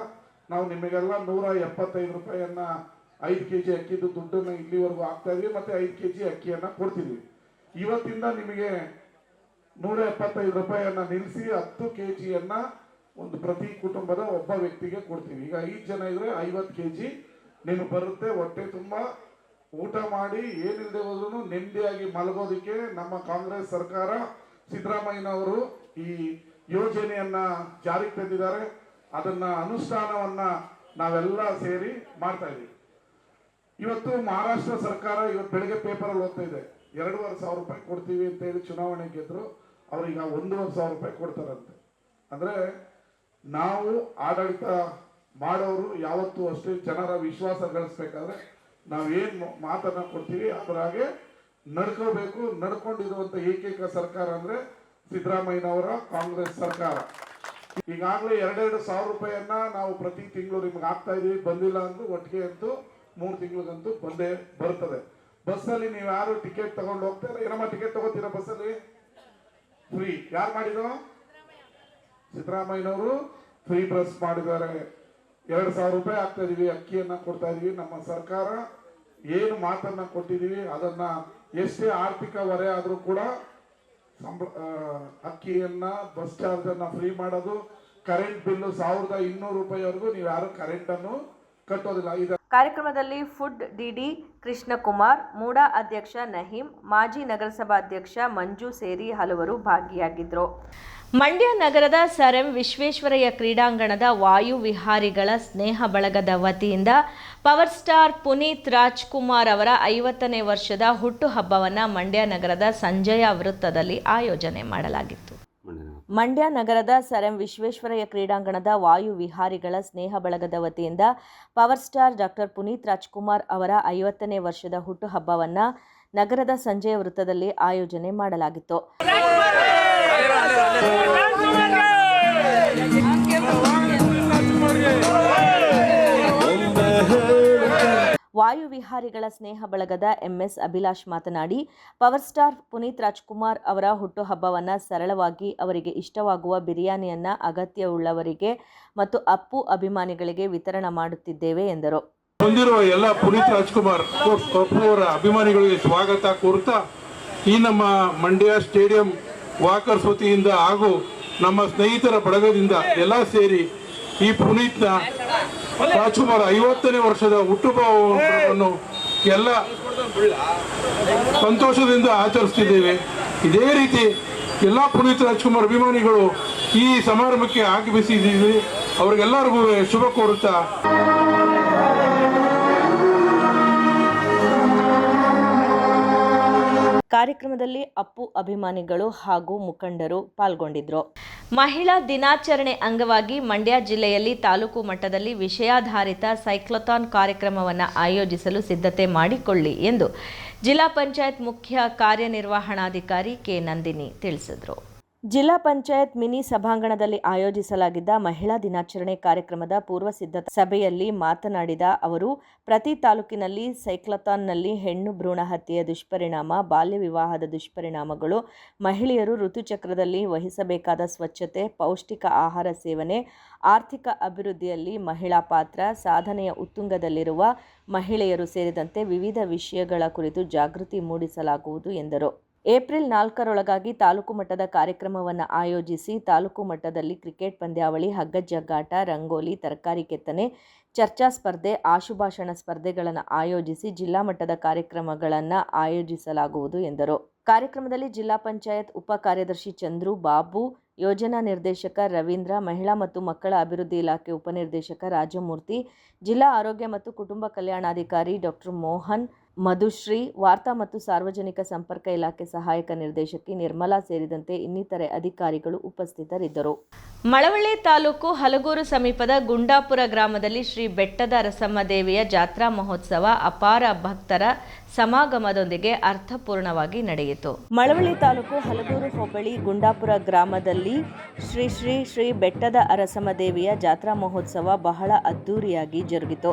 ನಾವು ನಿಮಗೆಲ್ಲ ನೂರ ಎಪ್ಪತ್ತೈದು ರೂಪಾಯಿಯನ್ನ ಐದು ಕೆ ಜಿ ಅಕ್ಕಿದು ದುಡ್ಡನ್ನು ಇಲ್ಲಿವರೆಗೂ ಹಾಕ್ತಾ ಇದೀವಿ, ಮತ್ತೆ ಐದು ಕೆ ಜಿ ಅಕ್ಕಿಯನ್ನ ಕೊಡ್ತಿದ್ವಿ. ಇವತ್ತಿಂದ ನಿಮಗೆ ನೂರ ಎಪ್ಪತ್ತೈದು ರೂಪಾಯಿಯನ್ನ ನಿಲ್ಲಿಸಿ ಹತ್ತು ಕೆ ಜಿಯನ್ನ ಒಂದು ಪ್ರತಿ ಕುಟುಂಬದ ಒಬ್ಬ ವ್ಯಕ್ತಿಗೆ ಕೊಡ್ತೀವಿ. ಈಗ ಐದು ಜನ ಇದ್ರೆ ಐವತ್ತು ಕೆ ಜಿ ನಿಮಗೆ ಬರುತ್ತೆ. ಹೊಟ್ಟೆ ತುಂಬ ಊಟ ಮಾಡಿ ಏನಿಲ್ಲದೆ ಹೋದ್ರೂ ನೆಮ್ಮದಿಯಾಗಿ ಮಲಗೋದಕ್ಕೆ ನಮ್ಮ ಕಾಂಗ್ರೆಸ್ ಸರ್ಕಾರ ಸಿದ್ದರಾಮಯ್ಯನವರು ಈ ಯೋಜನೆಯನ್ನ ಜಾರಿಗೆ ತಂದಿದ್ದಾರೆ. ಅದನ್ನ ಅನುಷ್ಠಾನವನ್ನ ನಾವೆಲ್ಲ ಸೇರಿ ಮಾಡ್ತಾ ಇದೀವಿ ಇವತ್ತು ಮಹಾರಾಷ್ಟ್ರ ಸರ್ಕಾರ ಇವತ್ತು ಬೆಳಗ್ಗೆ ಪೇಪರಲ್ಲಿ ಓದ್ತಾ ಇದೆ. ಎರಡೂವರೆ ಸಾವಿರ ರೂಪಾಯಿ ಕೊಡ್ತೀವಿ ಅಂತ ಹೇಳಿ ಚುನಾವಣೆ ಗೆದ್ರು. ಅವ್ರಿಗೆ ಒಂದೂವರೆ ಸಾವಿರ ರೂಪಾಯಿ ಕೊಡ್ತಾರಂತೆ. ಅಂದ್ರೆ ನಾವು ಆಡಳಿತ ಮಾಡೋರು ಯಾವತ್ತೂ ಅಷ್ಟೇ ಜನರ ವಿಶ್ವಾಸ ಗಳಿಸ್ಬೇಕಾದ್ರೆ ನಾವೇನು ಮಾತನ್ನ ಕೊಡ್ತೀವಿ ಅದರ ಹಾಗೆ ನಡ್ಕೋಬೇಕು, ನಡ್ಕೊಂಡಿರುವಂತ ಏಕೈಕ ಸರ್ಕಾರ ಅಂದ್ರೆ ಸಿದ್ದರಾಮಯ್ಯನವರ ಕಾಂಗ್ರೆಸ್ ಸರ್ಕಾರ. ಈಗಾಗಲೇ ಎರಡೆರಡು ಸಾವಿರ ರೂಪಾಯಿಯನ್ನ ನಾವು ಪ್ರತಿ ತಿಂಗಳು ನಿಮ್ಗೆ ಹಾಕ್ತಾ ಇದೀವಿ. ಬಂದಿಲ್ಲ ಅಂದ್ರೂ ಒಟ್ಟಿಗೆ ಅಂತೂ ಮೂರು ತಿಂಗಳಿಗಂತೂ ಬಂದೇ ಬರ್ತದೆ ಬಸ್ಸಲ್ಲಿ ನೀವು ಯಾರು ಟಿಕೆಟ್ ತಗೊಂಡು ಹೋಗ್ತಾರೆ ಏನಮ್ಮ ಟಿಕೆಟ್ ತಗೋತೀರಾ ಬಸ್ಸಲ್ಲಿ? ಫ್ರೀ. ಯಾರು ಮಾಡಿದ್ರು ಸಿದ್ದರಾಮಯ್ಯನವರು ಫ್ರೀ ಬಸ್ ಮಾಡಿದ್ದಾರೆ. ಎರಡು ಸಾವಿರ ರೂಪಾಯಿ ಹಾಕ್ತಾ ಇದೀವಿ. ಅಕ್ಕಿಯನ್ನ ಕೊಡ್ತಾ ಇದೀವಿ. ನಮ್ಮ ಸರ್ಕಾರ ಏನು ಮಾತನ್ನ ಕೊಟ್ಟಿದೀವಿ ಅದನ್ನ ಎಷ್ಟೇ ಆರ್ಥಿಕ ಹೊರೆ ಆದ್ರೂ ಕೂಡ ಸಂಬಳ ಆ, ಅಕ್ಕಿಯನ್ನ ಬಸ್ ಚಾರ್ಜನ್ನು ಫ್ರೀ ಮಾಡೋದು ಕರೆಂಟ್ ಬಿಲ್ಲು ಸಾವಿರದ ಇನ್ನೂರು ರೂಪಾಯಿವರೆಗೂ ನೀವು ಯಾರು ಕರೆಂಟನ್ನು ಕಟ್ಟೋದಿಲ್ಲ. ಕಾರ್ಯಕ್ರಮದಲ್ಲಿ ಫುಡ್ ಡಿಡಿ ಕೃಷ್ಣಕುಮಾರ್, ಮೂಡಾ ಅಧ್ಯಕ್ಷ ನಹೀಂ, ಮಾಜಿ ನಗರಸಭಾಧ್ಯಕ್ಷ ಮಂಜು ಸೇರಿ ಹಲವರು ಭಾಗಿಯಾಗಿದ್ದರು ಮಂಡ್ಯ ನಗರದ ಸರ್ ಎಂ ವಿಶ್ವೇಶ್ವರಯ್ಯ ಕ್ರೀಡಾಂಗಣದ ವಾಯು ವಿಹಾರಿಗಳ ಸ್ನೇಹ ಬಳಗದ ವತಿಯಿಂದ ಪವರ್ ಸ್ಟಾರ್ ಪುನೀತ್ ರಾಜ್ಕುಮಾರ್ ಅವರ ಐವತ್ತನೇ ವರ್ಷದ ಹುಟ್ಟುಹಬ್ಬವನ್ನು ಮಂಡ್ಯ ನಗರದ ಸಂಜಯ ವೃತ್ತದಲ್ಲಿ ಆಯೋಜನೆ ಮಾಡಲಾಗಿತ್ತು. ಮಂಡ್ಯ ನಗರದ ಸರ್ ಎಂ ವಿಶ್ವೇಶ್ವರಯ್ಯ ಕ್ರೀಡಾಂಗಣದ ವಾಯು ವಿಹಾರಿಗಳ ಸ್ನೇಹ ಬಳಗದ ವತಿಯಿಂದ power star doctor Puneeth Rajkumar ಅವರ ಐವತ್ತನೇ ವರ್ಷದ ಹುಟ್ಟುಹಬ್ಬವನ್ನು ನಗರದ ಸಂಜೆಯ ವೃತ್ತದಲ್ಲಿ ಆಯೋಜನೆ ಮಾಡಲಾಗಿತ್ತು. ವಾಯು ವಿಹಾರಿಗಳ ಸ್ನೇಹ ಬಳಗದ ಎಂಎಸ್ ಅಭಿಲಾಷ್ ಮಾತನಾಡಿ, ಪವರ್ ಸ್ಟಾರ್ ಪುನೀತ್ ರಾಜ್ಕುಮಾರ್ ಅವರ ಹುಟ್ಟುಹಬ್ಬವನ್ನು ಸರಳವಾಗಿ ಅವರಿಗೆ ಇಷ್ಟವಾಗುವ ಬಿರಿಯಾನಿಯನ್ನು ಅಗತ್ಯವುಳ್ಳವರಿಗೆ ಮತ್ತು ಅಪ್ಪು ಅಭಿಮಾನಿಗಳಿಗೆ ವಿತರಣೆ ಮಾಡುತ್ತಿದ್ದೇವೆ ಎಂದರು. ಬಂದಿರುವ ಎಲ್ಲ ಪುನೀತ್ ರಾಜ್ಕುಮಾರ್ ಅವರ ಅಭಿಮಾನಿಗಳಿಗೆ ಸ್ವಾಗತ ಕೋರುತ್ತಾ, ಈ ನಮ್ಮ ಮಂಡ್ಯ ಸ್ಟೇಡಿಯಂ ವಾಕರ್ಸ್ ವತಿಯಿಂದ ಹಾಗೂ ನಮ್ಮ ಸ್ನೇಹಿತರ ಬಳಗದಿಂದ ಎಲ್ಲ ಸೇರಿ ಈ ಪುನೀತ್ನ ರಾಜ್ಕುಮಾರ್, ಐವತ್ತನೇ ವರ್ಷದ ಹುಟ್ಟುಹಬ್ಬವನ್ನು ಎಲ್ಲ ಸಂತೋಷದಿಂದ ಆಚರಿಸ್ತಿದ್ದೇವೆ. ಇದೇ ರೀತಿ ಎಲ್ಲ ಪುನೀತ್ ರಾಜ್ಕುಮಾರ್ ಅಭಿಮಾನಿಗಳು ಈ ಸಮಾರಂಭಕ್ಕೆ ಆಗಮಿಸಿದ್ದೀವಿ ಅವ್ರಿಗೆಲ್ಲರಿಗೂ ಶುಭ ಕೋರುತ್ತಾ ಕಾರ್ಯಕ್ರಮದಲ್ಲಿ ಅಪ್ಪು ಅಭಿಮಾನಿಗಳು ಹಾಗೂ ಮುಖಂಡರು ಪಾಲ್ಗೊಂಡಿದ್ರು. ಮಹಿಳಾ ದಿನಾಚರಣೆ ಅಂಗವಾಗಿ ಮಂಡ್ಯ ಜಿಲ್ಲೆಯಲ್ಲಿ ತಾಲೂಕು ಮಟ್ಟದಲ್ಲಿ ವಿಷಯಾಧಾರಿತ ಸೈಕ್ಲೋಥಾನ್ ಕಾರ್ಯಕ್ರಮವನ್ನು ಆಯೋಜಿಸಲು ಸಿದ್ಧತೆ ಮಾಡಿಕೊಳ್ಳಿ ಎಂದು ಜಿಲ್ಲಾ ಪಂಚಾಯತ್ ಮುಖ್ಯ ಕಾರ್ಯನಿರ್ವಹಣಾಧಿಕಾರಿ ಕೆ ನಂದಿನಿ ತಿಳಿಸಿದರು. ಜಿಲ್ಲಾ ಪಂಚಾಯತ್ ಮಿನಿ ಸಭಾಂಗಣದಲ್ಲಿ ಆಯೋಜಿಸಲಾಗಿದ್ದ ಮಹಿಳಾ ದಿನಾಚರಣೆ ಕಾರ್ಯಕ್ರಮದ ಪೂರ್ವ ಸಿದ್ಧತಾ ಸಭೆಯಲ್ಲಿ ಮಾತನಾಡಿದ ಅವರು, ಪ್ರತಿ ತಾಲೂಕಿನಲ್ಲಿ ಸೈಕ್ಲಥಾನ್ನಲ್ಲಿ ಹೆಣ್ಣು ಭ್ರೂಣ ಹತ್ಯೆಯ ದುಷ್ಪರಿಣಾಮ, ಬಾಲ್ಯ ವಿವಾಹದ ದುಷ್ಪರಿಣಾಮಗಳು, ಮಹಿಳೆಯರು ಋತುಚಕ್ರದಲ್ಲಿ ವಹಿಸಬೇಕಾದ ಸ್ವಚ್ಛತೆ, ಪೌಷ್ಟಿಕ ಆಹಾರ ಸೇವನೆ, ಆರ್ಥಿಕ ಅಭಿವೃದ್ಧಿಯಲ್ಲಿ ಮಹಿಳಾ ಪಾತ್ರ, ಸಾಧನೆಯ ಉತ್ತುಂಗದಲ್ಲಿರುವ ಮಹಿಳೆಯರು ಸೇರಿದಂತೆ ವಿವಿಧ ವಿಷಯಗಳ ಕುರಿತು ಜಾಗೃತಿ ಮೂಡಿಸಲಾಗುವುದು ಎಂದರು. ಏಪ್ರಿಲ್ ನಾಲ್ಕರೊಳಗಾಗಿ ತಾಲೂಕು ಮಟ್ಟದ ಕಾರ್ಯಕ್ರಮವನ್ನು ಆಯೋಜಿಸಿ ತಾಲೂಕು ಮಟ್ಟದಲ್ಲಿ ಕ್ರಿಕೆಟ್ ಪಂದ್ಯಾವಳಿ ಹಗ್ಗ ಜಗ್ಗಾಟ ರಂಗೋಲಿ, ತರಕಾರಿ ಕೆತ್ತನೆ, ಚರ್ಚಾ ಸ್ಪರ್ಧೆ, ಆಶುಭಾಷಣ ಸ್ಪರ್ಧೆಗಳನ್ನು ಆಯೋಜಿಸಿ ಜಿಲ್ಲಾ ಮಟ್ಟದ ಕಾರ್ಯಕ್ರಮಗಳನ್ನು ಆಯೋಜಿಸಲಾಗುವುದು ಎಂದರು. ಕಾರ್ಯಕ್ರಮದಲ್ಲಿ ಜಿಲ್ಲಾ ಪಂಚಾಯತ್ ಉಪ ಕಾರ್ಯದರ್ಶಿ ಚಂದ್ರು, ಬಾಬು, ಯೋಜನಾ ನಿರ್ದೇಶಕ ರವೀಂದ್ರ, ಮಹಿಳಾ ಮತ್ತು ಮಕ್ಕಳ ಅಭಿವೃದ್ಧಿ ಇಲಾಖೆ ಉಪನಿರ್ದೇಶಕ ರಾಜಮೂರ್ತಿ, ಜಿಲ್ಲಾ ಆರೋಗ್ಯ ಮತ್ತು ಕುಟುಂಬ ಕಲ್ಯಾಣಾಧಿಕಾರಿ ಡಾಕ್ಟರ್ ಮೋಹನ್ ಮಧುಶ್ರೀ, ವಾರ್ತಾ ಮತ್ತು ಸಾರ್ವಜನಿಕ ಸಂಪರ್ಕ ಇಲಾಖೆ ಸಹಾಯಕ ನಿರ್ದೇಶಕಿ ನಿರ್ಮಲಾ ಸೇರಿದಂತೆ ಇನ್ನಿತರೆ ಅಧಿಕಾರಿಗಳು ಉಪಸ್ಥಿತರಿದ್ದರು. ಮಳವಳ್ಳಿ ತಾಲೂಕು ಹಲಗೂರು ಸಮೀಪದ ಗುಂಡಾಪುರ ಗ್ರಾಮದಲ್ಲಿ ಶ್ರೀ ಬೆಟ್ಟದ ರಸಮ್ಮ ದೇವಿಯ ಜಾತ್ರಾ ಮಹೋತ್ಸವ ಅಪಾರ ಭಕ್ತರ ಸಮಾಗಮದೊಂದಿಗೆ ಅರ್ಥಪೂರ್ಣವಾಗಿ ನಡೆಯಿತು. ಮಳವಳ್ಳಿ ತಾಲೂಕು ಹಲಗೂರು ಹೋಬಳಿ ಗುಂಡಾಪುರ ಗ್ರಾಮದಲ್ಲಿ ಶ್ರೀ ಶ್ರೀ ಶ್ರೀ ಬೆಟ್ಟದ ಅರಸಮ ದೇವಿಯ ಜಾತ್ರಾ ಮಹೋತ್ಸವ ಬಹಳ ಅದ್ದೂರಿಯಾಗಿ ಜರುಗಿತು.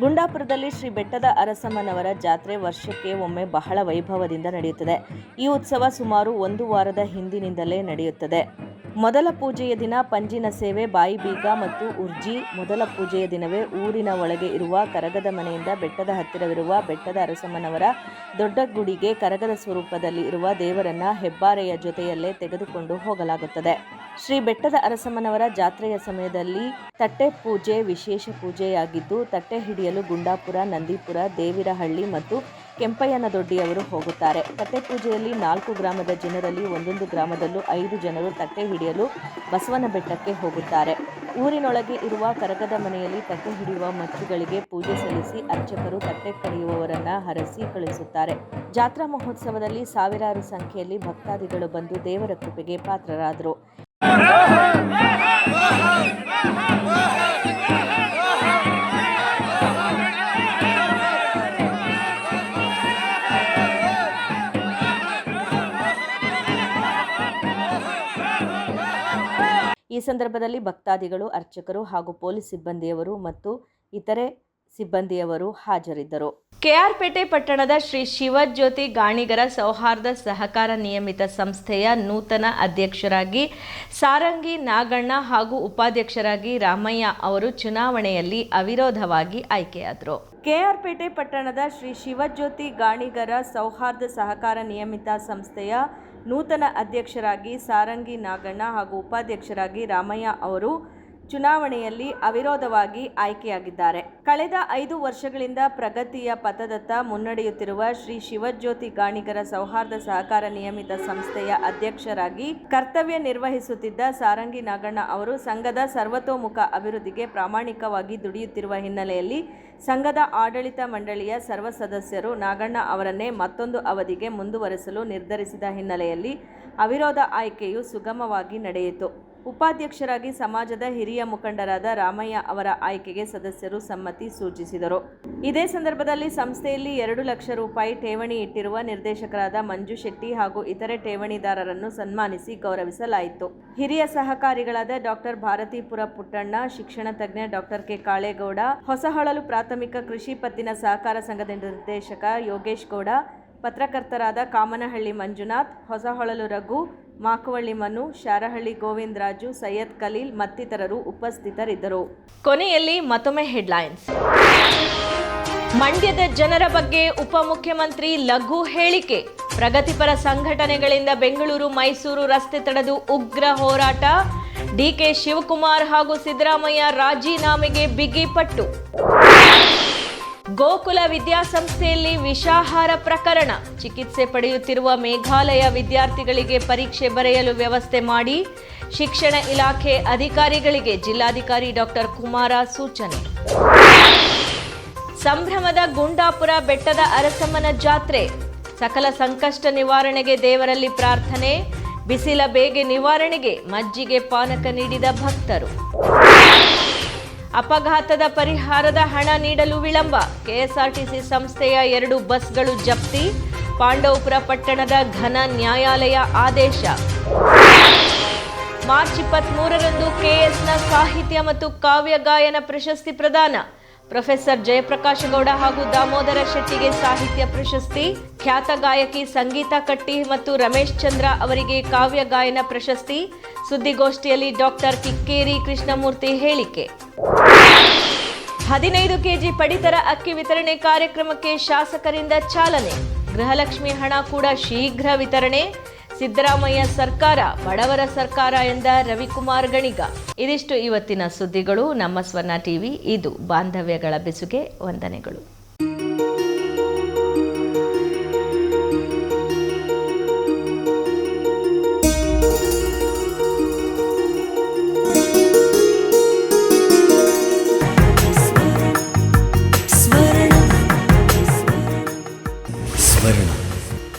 ಗುಂಡಾಪುರದಲ್ಲಿ ಶ್ರೀ ಬೆಟ್ಟದ ಅರಸಮ್ಮನವರ ಜಾತ್ರೆ ವರ್ಷಕ್ಕೆ ಒಮ್ಮೆ ಬಹಳ ವೈಭವದಿಂದ ನಡೆಯುತ್ತದೆ. ಈ ಉತ್ಸವ ಸುಮಾರು ಒಂದು ವಾರದ ಹಿಂದಿನಿಂದಲೇ ನಡೆಯುತ್ತದೆ. ಮೊದಲ ಪೂಜೆಯ ದಿನ ಪಂಜಿನ ಸೇವೆ, ಬಾಯಿ ಬೀಗ ಮತ್ತು ಉರ್ಜಿ. ಮೊದಲ ಪೂಜೆಯ ದಿನವೇ ಊರಿನ ಒಳಗೆ ಇರುವ ಕರಗದ ಮನೆಯಿಂದ ಬೆಟ್ಟದ ಹತ್ತಿರವಿರುವ ಬೆಟ್ಟದ ಅರಸಮ್ಮನವರ ದೊಡ್ಡ ಗುಡಿಗೆ ಕರಗದ ಸ್ವರೂಪದಲ್ಲಿ ಇರುವ ದೇವರನ್ನ ಹೆಬ್ಬಾರೆಯ ಜೊತೆಯಲ್ಲೇ ತೆಗೆದುಕೊಂಡು ಹೋಗಲಾಗುತ್ತದೆ. ಶ್ರೀ ಬೆಟ್ಟದ ಅರಸಮ್ಮನವರ ಜಾತ್ರೆಯ ಸಮಯದಲ್ಲಿ ತಟ್ಟೆ ಪೂಜೆ ವಿಶೇಷ ಪೂಜೆಯಾಗಿದ್ದು, ತಟ್ಟೆ ಹಿಡಿಯಲು ಗುಂಡಾಪುರ, ನಂದೀಪುರ, ದೇವಿರಹಳ್ಳಿ ಮತ್ತು ಕೆಂಪಯ್ಯನ ದೊಡ್ಡಿಯವರು ಹೋಗುತ್ತಾರೆ ತಟ್ಟೆ ಪೂಜೆಯಲ್ಲಿ ನಾಲ್ಕು ಗ್ರಾಮದ ಜನರಲ್ಲಿ ಒಂದೊಂದು ಗ್ರಾಮದಲ್ಲೂ ಐದು ಜನರು ತಟ್ಟೆ ಹಿಡಿಯಲು ಬಸವನ ಬೆಟ್ಟಕ್ಕೆ ಹೋಗುತ್ತಾರೆ ಊರಿನೊಳಗೆ ಇರುವ ಕರಗದ ಮನೆಯಲ್ಲಿ ತಟ್ಟೆ ಹಿಡಿಯುವ ಮಚ್ಚುಗಳಿಗೆ ಪೂಜೆ ಸಲ್ಲಿಸಿ ಅರ್ಚಕರು ತಟ್ಟೆ ಕಡಿಯುವವರನ್ನ ಹರಸಿ ಕಳಿಸುತ್ತಾರೆ ಜಾತ್ರಾ ಮಹೋತ್ಸವದಲ್ಲಿ ಸಾವಿರಾರು ಸಂಖ್ಯೆಯಲ್ಲಿ ಭಕ್ತಾದಿಗಳು ಬಂದು ದೇವರ ಕೃಪೆಗೆ ಪಾತ್ರರಾದರು ಈ ಸಂದರ್ಭದಲ್ಲಿ ಭಕ್ತಾದಿಗಳು, ಅರ್ಚಕರು ಹಾಗೂ ಪೊಲೀಸ್ ಸಿಬ್ಬಂದಿಯವರು ಮತ್ತು ಇತರೆ ಸಿಬ್ಬಂದಿಯವರು ಹಾಜರಿದ್ದರು. ಕೆಆರ್ಪೇಟೆ ಪಟ್ಟಣದ ಶ್ರೀ ಶಿವಜ್ಯೋತಿ ಗಾಣಿಗರ ಸೌಹಾರ್ದ ಸಹಕಾರ ನಿಯಮಿತ ಸಂಸ್ಥೆಯ ನೂತನ ಅಧ್ಯಕ್ಷರಾಗಿ ಸಾರಂಗಿ ನಾಗಣ್ಣ ಹಾಗೂ ಉಪಾಧ್ಯಕ್ಷರಾಗಿ ರಾಮಯ್ಯ ಅವರು ಚುನಾವಣೆಯಲ್ಲಿ ಅವಿರೋಧವಾಗಿ ಆಯ್ಕೆಯಾದರು. ಕೆಆರ್ಪೇಟೆ ಪಟ್ಟಣದ ಶ್ರೀ ಶಿವಜ್ಯೋತಿ ಗಾಣಿಗರ ಸೌಹಾರ್ದ ಸಹಕಾರ ನಿಯಮಿತ ಸಂಸ್ಥೆಯ ನೂತನ ಅಧ್ಯಕ್ಷರಾಗಿ ಸಾರಂಗಿ ನಾಗಣ್ಣ ಹಾಗೂ ಉಪಾಧ್ಯಕ್ಷರಾಗಿ ರಾಮಯ್ಯ ಅವರು ಚುನಾವಣೆಯಲ್ಲಿ ಅವಿರೋಧವಾಗಿ ಆಯ್ಕೆಯಾಗಿದ್ದಾರೆ. ಕಳೆದ ಐದು ವರ್ಷಗಳಿಂದ ಪ್ರಗತಿಯ ಪಥದತ್ತ ಮುನ್ನಡೆಯುತ್ತಿರುವ ಶ್ರೀ ಶಿವಜ್ಯೋತಿ ಗಾಣಿಗರ ಸೌಹಾರ್ದ ಸಹಕಾರ ನಿಯಮಿತ ಸಂಸ್ಥೆಯ ಅಧ್ಯಕ್ಷರಾಗಿ ಕರ್ತವ್ಯ ನಿರ್ವಹಿಸುತ್ತಿದ್ದ ಸಾರಂಗಿ ನಾಗಣ್ಣ ಅವರು ಸಂಘದ ಸರ್ವತೋಮುಖ ಅಭಿವೃದ್ಧಿಗೆ ಪ್ರಾಮಾಣಿಕವಾಗಿ ದುಡಿಯುತ್ತಿರುವ ಹಿನ್ನೆಲೆಯಲ್ಲಿ ಸಂಘದ ಆಡಳಿತ ಮಂಡಳಿಯ ಸರ್ವ ಸದಸ್ಯರು ನಾಗಣ್ಣ ಅವರನ್ನೇ ಮತ್ತೊಂದು ಅವಧಿಗೆ ಮುಂದುವರೆಸಲು ನಿರ್ಧರಿಸಿದ ಹಿನ್ನೆಲೆಯಲ್ಲಿ ಅವಿರೋಧ ಆಯ್ಕೆಯು ಸುಗಮವಾಗಿ ನಡೆಯಿತು. ಉಪಾಧ್ಯಕ್ಷರಾಗಿ ಸಮಾಜದ ಹಿರಿಯ ಮುಖಂಡರಾದ ರಾಮಯ್ಯ ಅವರ ಆಯ್ಕೆಗೆ ಸದಸ್ಯರು ಸಮ್ಮತಿ ಸೂಚಿಸಿದರು. ಇದೇ ಸಂದರ್ಭದಲ್ಲಿ ಸಂಸ್ಥೆಯಲ್ಲಿ ಎರಡು ಲಕ್ಷ ರೂಪಾಯಿ ಠೇವಣಿ ಇಟ್ಟಿರುವ ನಿರ್ದೇಶಕರಾದ ಮಂಜು ಶೆಟ್ಟಿ ಹಾಗೂ ಇತರೆ ಠೇವಣಿದಾರರನ್ನು ಸನ್ಮಾನಿಸಿ ಗೌರವಿಸಲಾಯಿತು. ಹಿರಿಯ ಸಹಕಾರಿಗಳಾದ ಡಾಕ್ಟರ್ ಭಾರತೀಪುರ ಪುಟ್ಟಣ್ಣ, ಶಿಕ್ಷಣ ತಜ್ಞ ಡಾಕ್ಟರ್ ಕೆ. ಕಾಳೇಗೌಡ, ಹೊಸಹೊಳಲು ಪ್ರಾಥಮಿಕ ಕೃಷಿ ಪತ್ತಿನ ಸಹಕಾರ ಸಂಘದ ನಿರ್ದೇಶಕ ಯೋಗೇಶ್ ಗೌಡ ಪತ್ರಕರ್ತರಾದ ಕಾಮನಹಳ್ಳಿ ಮಂಜುನಾಥ್, ಹೊಸಹೊಳಲು ರಘು, ಮಾಕವಳ್ಳಿ ಮನು, ಶಾರಹಳ್ಳಿ ಗೋವಿಂದರಾಜು, ಸೈಯದ್ ಖಲೀಲ್ ಮತ್ತಿತರರು ಉಪಸ್ಥಿತರಿದ್ದರು. ಕೊನೆಯಲ್ಲಿ ಮತ್ತೊಮ್ಮೆ ಹೆಡ್ಲೈನ್ಸ್. ಮಂಡ್ಯದ ಜನರ ಬಗ್ಗೆ ಉಪಮುಖ್ಯಮಂತ್ರಿ ಲಘು ಹೇಳಿಕೆ. ಪ್ರಗತಿಪರ ಸಂಘಟನೆಗಳಿಂದ ಬೆಂಗಳೂರು, ಮೈಸೂರು ರಸ್ತೆ ತಡೆದು ಉಗ್ರ ಹೋರಾಟ. ಡಿಕೆ ಶಿವಕುಮಾರ್ ಹಾಗೂ ಸಿದ್ದರಾಮಯ್ಯ ರಾಜೀನಾಮೆಗೆ ಬಿಗಿ ಪಟ್ಟು. ಗೋಕುಲ ವಿದ್ಯಾಸಂಸ್ಥೆಯಲ್ಲಿ ವಿಷಾಹಾರ ಪ್ರಕರಣ. ಚಿಕಿತ್ಸೆ ಪಡೆಯುತ್ತಿರುವ ಮೇಘಾಲಯ ವಿದ್ಯಾರ್ಥಿಗಳಿಗೆ ಪರೀಕ್ಷೆ ಬರೆಯಲು ವ್ಯವಸ್ಥೆ ಮಾಡಿ, ಶಿಕ್ಷಣ ಇಲಾಖೆ ಅಧಿಕಾರಿಗಳಿಗೆ ಜಿಲ್ಲಾಧಿಕಾರಿ ಡಾಕ್ಟರ್ ಕುಮಾರ ಸೂಚನೆ. ಸಂಭ್ರಮದ ಗುಂಡಾಪುರ ಬೆಟ್ಟದ ಅರಸಮ್ಮನ ಜಾತ್ರೆ. ಸಕಲ ಸಂಕಷ್ಟ ನಿವಾರಣೆಗೆ ದೇವರಲ್ಲಿ ಪ್ರಾರ್ಥನೆ, ಬಿಸಿಲ ಬೇಗೆ ನಿವಾರಣೆಗೆ ಮಜ್ಜಿಗೆ ಪಾನಕ ನೀಡಿದ ಭಕ್ತರು. ಅಪಘಾತದ ಪರಿಹಾರದ ಹಣ ನೀಡಲು ವಿಳಂಬ. ಕೆಎಸ್ಆರ್ಟಿಸಿ ಸಂಸ್ಥೆಯ ಎರಡು ಬಸ್ಗಳು ಜಪ್ತಿ. ಪಾಂಡವಪುರ ಪಟ್ಟಣದ ಘನ ನ್ಯಾಯಾಲಯ ಆದೇಶ. ಮಾರ್ಚ್ ಇಪ್ಪತ್ಮೂರರಂದು ಕೆಎಸ್ನ ಸಾಹಿತ್ಯ ಮತ್ತು ಕಾವ್ಯ ಗಾಯನ ಪ್ರಶಸ್ತಿ ಪ್ರದಾನ. ಪ್ರೊಫೆಸರ್ ಜಯಪ್ರಕಾಶ ಗೌಡ ಹಾಗೂ ದಾಮೋದರ ಶೆಟ್ಟಿಗೆ ಸಾಹಿತ್ಯ ಪ್ರಶಸ್ತಿ, ಖ್ಯಾತ ಗಾಯಕಿ ಸಂಗೀತ ಕಟ್ಟಿ ಮತ್ತು ರಮೇಶ್ ಚಂದ್ರ ಅವರಿಗೆ ಕಾವ್ಯ ಗಾಯನ ಪ್ರಶಸ್ತಿ, ಸುದ್ದಿಗೋಷ್ಠಿಯಲ್ಲಿ ಡಾಕ್ಟರ್ ಕಿಕ್ಕೇರಿ ಕೃಷ್ಣಮೂರ್ತಿ ಹೇಳಿಕೆ. ಹದಿನೈದು ಕೆಜಿ ಪಡಿತರ ಅಕ್ಕಿ ವಿತರಣೆ ಕಾರ್ಯಕ್ರಮಕ್ಕೆ ಶಾಸಕರಿಂದ ಚಾಲನೆ. ಗೃಹಲಕ್ಷ್ಮಿ ಹಣ ಕೂಡ ಶೀಘ್ರ ವಿತರಣೆ. ಸಿದ್ದರಾಮಯ್ಯ ಸರ್ಕಾರ, ಬಡವರ ಸರ್ಕಾರ ಎಂದ ರವಿಕುಮಾರ್ ಗಣಿಗ. ಇದಿಷ್ಟು ಇವತ್ತಿನ ಸುದ್ದಿಗಳು. ನಮ್ಮ ಸ್ವರ್ಣ ಟಿವಿ, ಇದು ಬಾಂಧವ್ಯಗಳ ಬೆಸುಗೆ. ವಂದನೆಗಳು.